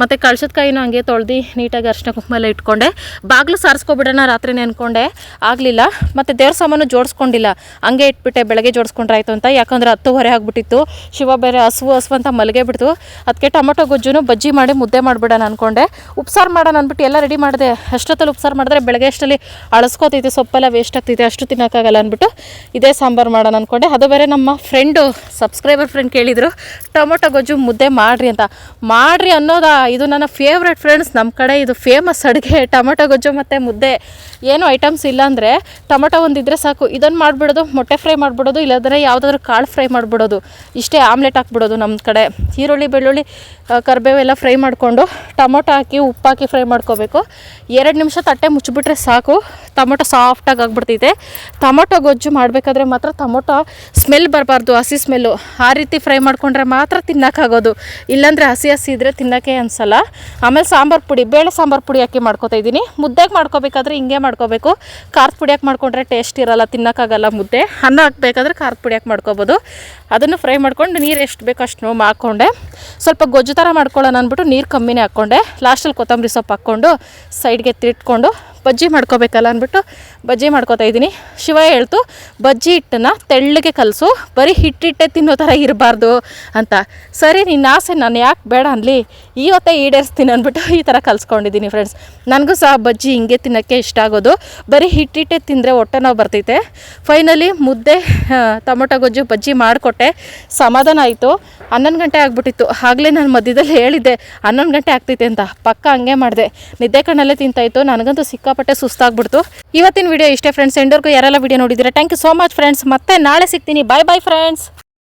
Speaker 1: ಮತ್ತು ಕಳ್ಸದ ಕಾಯಿನೂ ಹಂಗೆ ತೊಳ್ದು ನೀಟಾಗಿ ಅರ್ಶಿನ ಕುಂಕುಮ ಎಲ್ಲ ಇಟ್ಕೊಂಡೆ. ಬಾಗಿಲು ಸಾರಿಸ್ಕೊಬಿಡೋಣ ರಾತ್ರಿ ನೆನ್ಕೊಂಡೆ ಆಗಲಿಲ್ಲ. ಮತ್ತು ದೇವ್ರ ಸಾಮಾನು ಜೋಡಿಸ್ಕೊಂಡಿಲ್ಲ. ಹಂಗೆ ಇಟ್ಬಿಟ್ಟೆ, ಬೆಳಗ್ಗೆ ಜೋಡಿಸ್ಕೊಂಡ್ರೆ ಆಯಿತು ಅಂತ. ಯಾಕಂದ್ರೆ ಹತ್ತುವರೆ ಆಗ್ಬಿಟ್ಟಿತ್ತು. ಶಿವ ಬೇರೆ ಹಸುವು ಹಸು ಅಂತ ಮಲಗೇ ಬಿಡ್ತು. ಅದಕ್ಕೆ ಟೊಮೊಟೊ ಗೊಜ್ಜುನು ಬಜ್ಜಿ ಮಾಡಿ ಮುದ್ದೆ ಮಾಡಿಬಿಡೋಣ ಅಂದ್ಕೊಂಡೆ ಉಪ್ಸಾರು ಮಾಡೋಣ ಅಂದ್ಬಿಟ್ಟು ಎಲ್ಲ ರೆಡಿ ಮಾಡಿದೆ. ಅಷ್ಟೊತ್ತಲ್ಲಿ ಉಪ್ಸಾರು ಮಾಡಿದ್ರೆ ಬೆಳಗ್ಗೆ ಅಷ್ಟಲ್ಲಿ ಅಳಸ್ಕೋತೈತೆ, ಸೊಪ್ಪೆಲ್ಲ ವೇಸ್ಟ್ ಆಗ್ತೈತೆ, ಅಷ್ಟು ತಿನ್ನೋಕ್ಕಾಗಲ್ಲ ಅಂದ್ಬಿಟ್ಟು ಇದೇ ಸಾಂಬಾರು ಮಾಡೋಣ ಅಂದ್ಕೊಂಡೆ ಅದು ಬೇರೆ ನಮ್ಮ ಫ್ರೆಂಡು ಸಬ್ಸ್ಕ್ರೈಬರ್ ಫ್ರೆಂಡ್ ಕೇಳಿದರು, ಟೊಮೊಟೊ ಗೊಜ್ಜು ಮುದ್ದೆ ಮಾಡಿರಿ ಅಂತ. ಮಾಡಿರಿ ಅನ್ನೋದಾದ ಇದು ನನ್ನ ಫೇವ್ರೆಟ್ ಫ್ರೆಂಡ್ಸ್ ನಮ್ಮ ಕಡೆ ಇದು ಫೇಮಸ್ ಅಡುಗೆ ಟೊಮೊಟೊ ಗೊಜ್ಜು ಮತ್ತು ಮುದ್ದೆ. ಏನು ಐಟಮ್ಸ್ ಇಲ್ಲ ಅಂದರೆ ಟೊಮೊಟೊ ಒಂದಿದ್ರೆ ಸಾಕು. ಇದನ್ನು ಮಾಡಿಬಿಡೋದು ಮೊಟ್ಟೆ ಫ್ರೈ ಮಾಡಿಬಿಡೋದು ಇಲ್ಲಾಂದರೆ ಯಾವುದಾದ್ರೂ ಕಾಳು ಫ್ರೈ ಮಾಡಿಬಿಡೋದು. ಇಷ್ಟೇ ಆಮ್ಲೆಟ್ ಹಾಕ್ಬಿಡೋದು ನಮ್ಮ ಕಡೆ. ಈರುಳ್ಳಿ ಬೆಳ್ಳುಳ್ಳಿ ಆ, ಕರಿಬೇವು ಎಲ್ಲ ಫ್ರೈ ಮಾಡಿಕೊಂಡು ಟೊಮೊಟೊ ಹಾಕಿ ಉಪ್ಪು ಹಾಕಿ ಫ್ರೈ ಮಾಡ್ಕೋಬೇಕು. ಎರಡು ನಿಮಿಷ ತಟ್ಟೆ ಮುಚ್ಚಿಬಿಟ್ರೆ ಸಾಕು. ಟೊಮೊಟೊ ಸಾಫ್ಟಾಗಿ ಆಗ್ಬಿಡ್ತೈತೆ. ಟೊಮೊಟೊ ಗೊಜ್ಜು ಮಾಡಬೇಕಾದ್ರೆ ಮಾತ್ರ ಟೊಮೊಟೊ ಸ್ಮೆಲ್ ಬರಬಾರ್ದು ಹಸಿ ಸ್ಮೆಲ್ಲು ಆ ರೀತಿ ಫ್ರೈ ಮಾಡಿಕೊಂಡ್ರೆ ಮಾತ್ರ ತಿನ್ನೋಕ್ಕಾಗೋದು. ಇಲ್ಲಾಂದರೆ ಹಸಿ ಹಸಿ ಇದ್ದರೆ ತಿನ್ನೋಕ್ಕೆ ಅನಿಸಲ್ಲ ಆಮೇಲೆ ಸಾಂಬಾರು ಪುಡಿ, ಬೇಳೆ ಸಾಂಬಾರು ಪುಡಿ ಹಾಕಿ ಮಾಡ್ಕೊತಾ ಇದ್ದೀನಿ. ಮುದ್ದೆಗೆ ಮಾಡ್ಕೋಬೇಕಾದ್ರೆ ಹಿಂಗೆ ಮಾಡ್ಕೋಬೇಕು. ಖಾರದ ಪುಡಿ ಹಾಕಿ ಮಾಡ್ಕೊಂಡ್ರೆ ಟೇಸ್ಟ್ ಇರಲ್ಲ, ತಿನ್ನೋಕ್ಕಾಗಲ್ಲ ಮುದ್ದೆ. ಅನ್ನ ಹಾಕಬೇಕಾದ್ರೆ ಖಾರದ ಪುಡಿ ಹಾಕಿ ಮಾಡ್ಕೋಬೋದು. ಅದನ್ನು ಫ್ರೈ ಮಾಡ್ಕೊಂಡು ನೀರು ಎಷ್ಟು ಬೇಕೋ ಅಷ್ಟು ಹಾಕ್ಕೊಂಡೆ. ಸ್ವಲ್ಪ ಗೊಜ್ಜು ಥರ ಮಾಡ್ಕೊಳ್ಳೋಣ ಅಂದ್ಬಿಟ್ಟು ನೀರು ಕಮ್ಮಿನೇ ಹಾಕ್ಕೊಂಡೆ. ಲಾಸ್ಟಲ್ಲಿ ಕೊತ್ತಂಬರಿ ಸೊಪ್ಪು ಹಾಕ್ಕೊಂಡು ಸೈಡ್ಗೆ ತಿಟ್ಕೊಂಡು ಬಜ್ಜಿ ಮಾಡ್ಕೋಬೇಕಲ್ಲ ಅಂದ್ಬಿಟ್ಟು ಬಜ್ಜಿ ಮಾಡ್ಕೋತಾ ಇದ್ದೀನಿ. ಶಿವ ಹೇಳ್ತು, ಬಜ್ಜಿ ಹಿಟ್ಟನ್ನು ತೆಳ್ಳಗೆ ಕಲಸು, ಬರೀ ಹಿಟ್ಟಿಟ್ಟೆ ತಿನ್ನೋ ಥರ ಇರಬಾರ್ದು ಅಂತ. ಸರಿ, ನಿನ್ನ ಆಸೆ ನಾನು ಯಾಕೆ ಬೇಡ ಅನ್ಲಿ? ಈವತ್ತೇ ಈಡೇರಿಸ್ತೀನಿ ಅಂದ್ಬಿಟ್ಟು ಈ ಥರ ಕಲ್ಸ್ಕೊಂಡಿದ್ದೀನಿ ಫ್ರೆಂಡ್ಸ್ ನನಗೂ ಸಹ ಬಜ್ಜಿ ಹಿಂಗೆ ತಿನ್ನೋಕ್ಕೆ ಇಷ್ಟ ಆಗೋದು. ಬರೀ ಹಿಟ್ಟಿಟ್ಟೆ ತಿಂದರೆ ಹೊಟ್ಟೆ ನೋವು ಬರ್ತೈತೆ. ಫೈನಲಿ ಮುದ್ದೆ ಟೊಮೊಟೊ ಗೊಜ್ಜು ಬಜ್ಜಿ ಮಾಡಿಕೊಟ್ಟೆ. ಸಮಾಧಾನ ಆಯಿತು. ಹನ್ನೊಂದು ಗಂಟೆ ಆಗಿಬಿಟ್ಟಿತ್ತು. ಆಗಲೇ ನಾನು ಮಧ್ಯದಲ್ಲಿ ಹೇಳಿದ್ದೆ, ಹನ್ನೊಂದು ಗಂಟೆ ಆಗ್ತೈತೆ ಅಂತ. ಪಕ್ಕ ಹಂಗೆ ಮಾಡಿದೆ. ನಿದ್ದೆ ಕಣ್ಣಲ್ಲೇ ತಿಂತಾಯಿತ್ತು ನನಗಂತೂ ಸಿಕ್ಕಾಪಟ್ಟೆ ಸುಸ್ತಾಗ್ಬಿಡ್ತು. ಇವತ್ತಿನ ವಿಡಿಯೋ ಇಷ್ಟೇ ಫ್ರೆಂಡ್ಸ್ ಎಂಡೋರ್ಗೂ ಯಾರೆಲ್ಲ ವಿಡಿಯೋ ನೋಡಿದ್ದೀರಾ? Thank you so much friends ಮತ್ತೆ ನಾಳೆ ಸಿಗ್ತೀನಿ. ಬಾಯ್ ಬಾಯ್ ಫ್ರೆಂಡ್ಸ್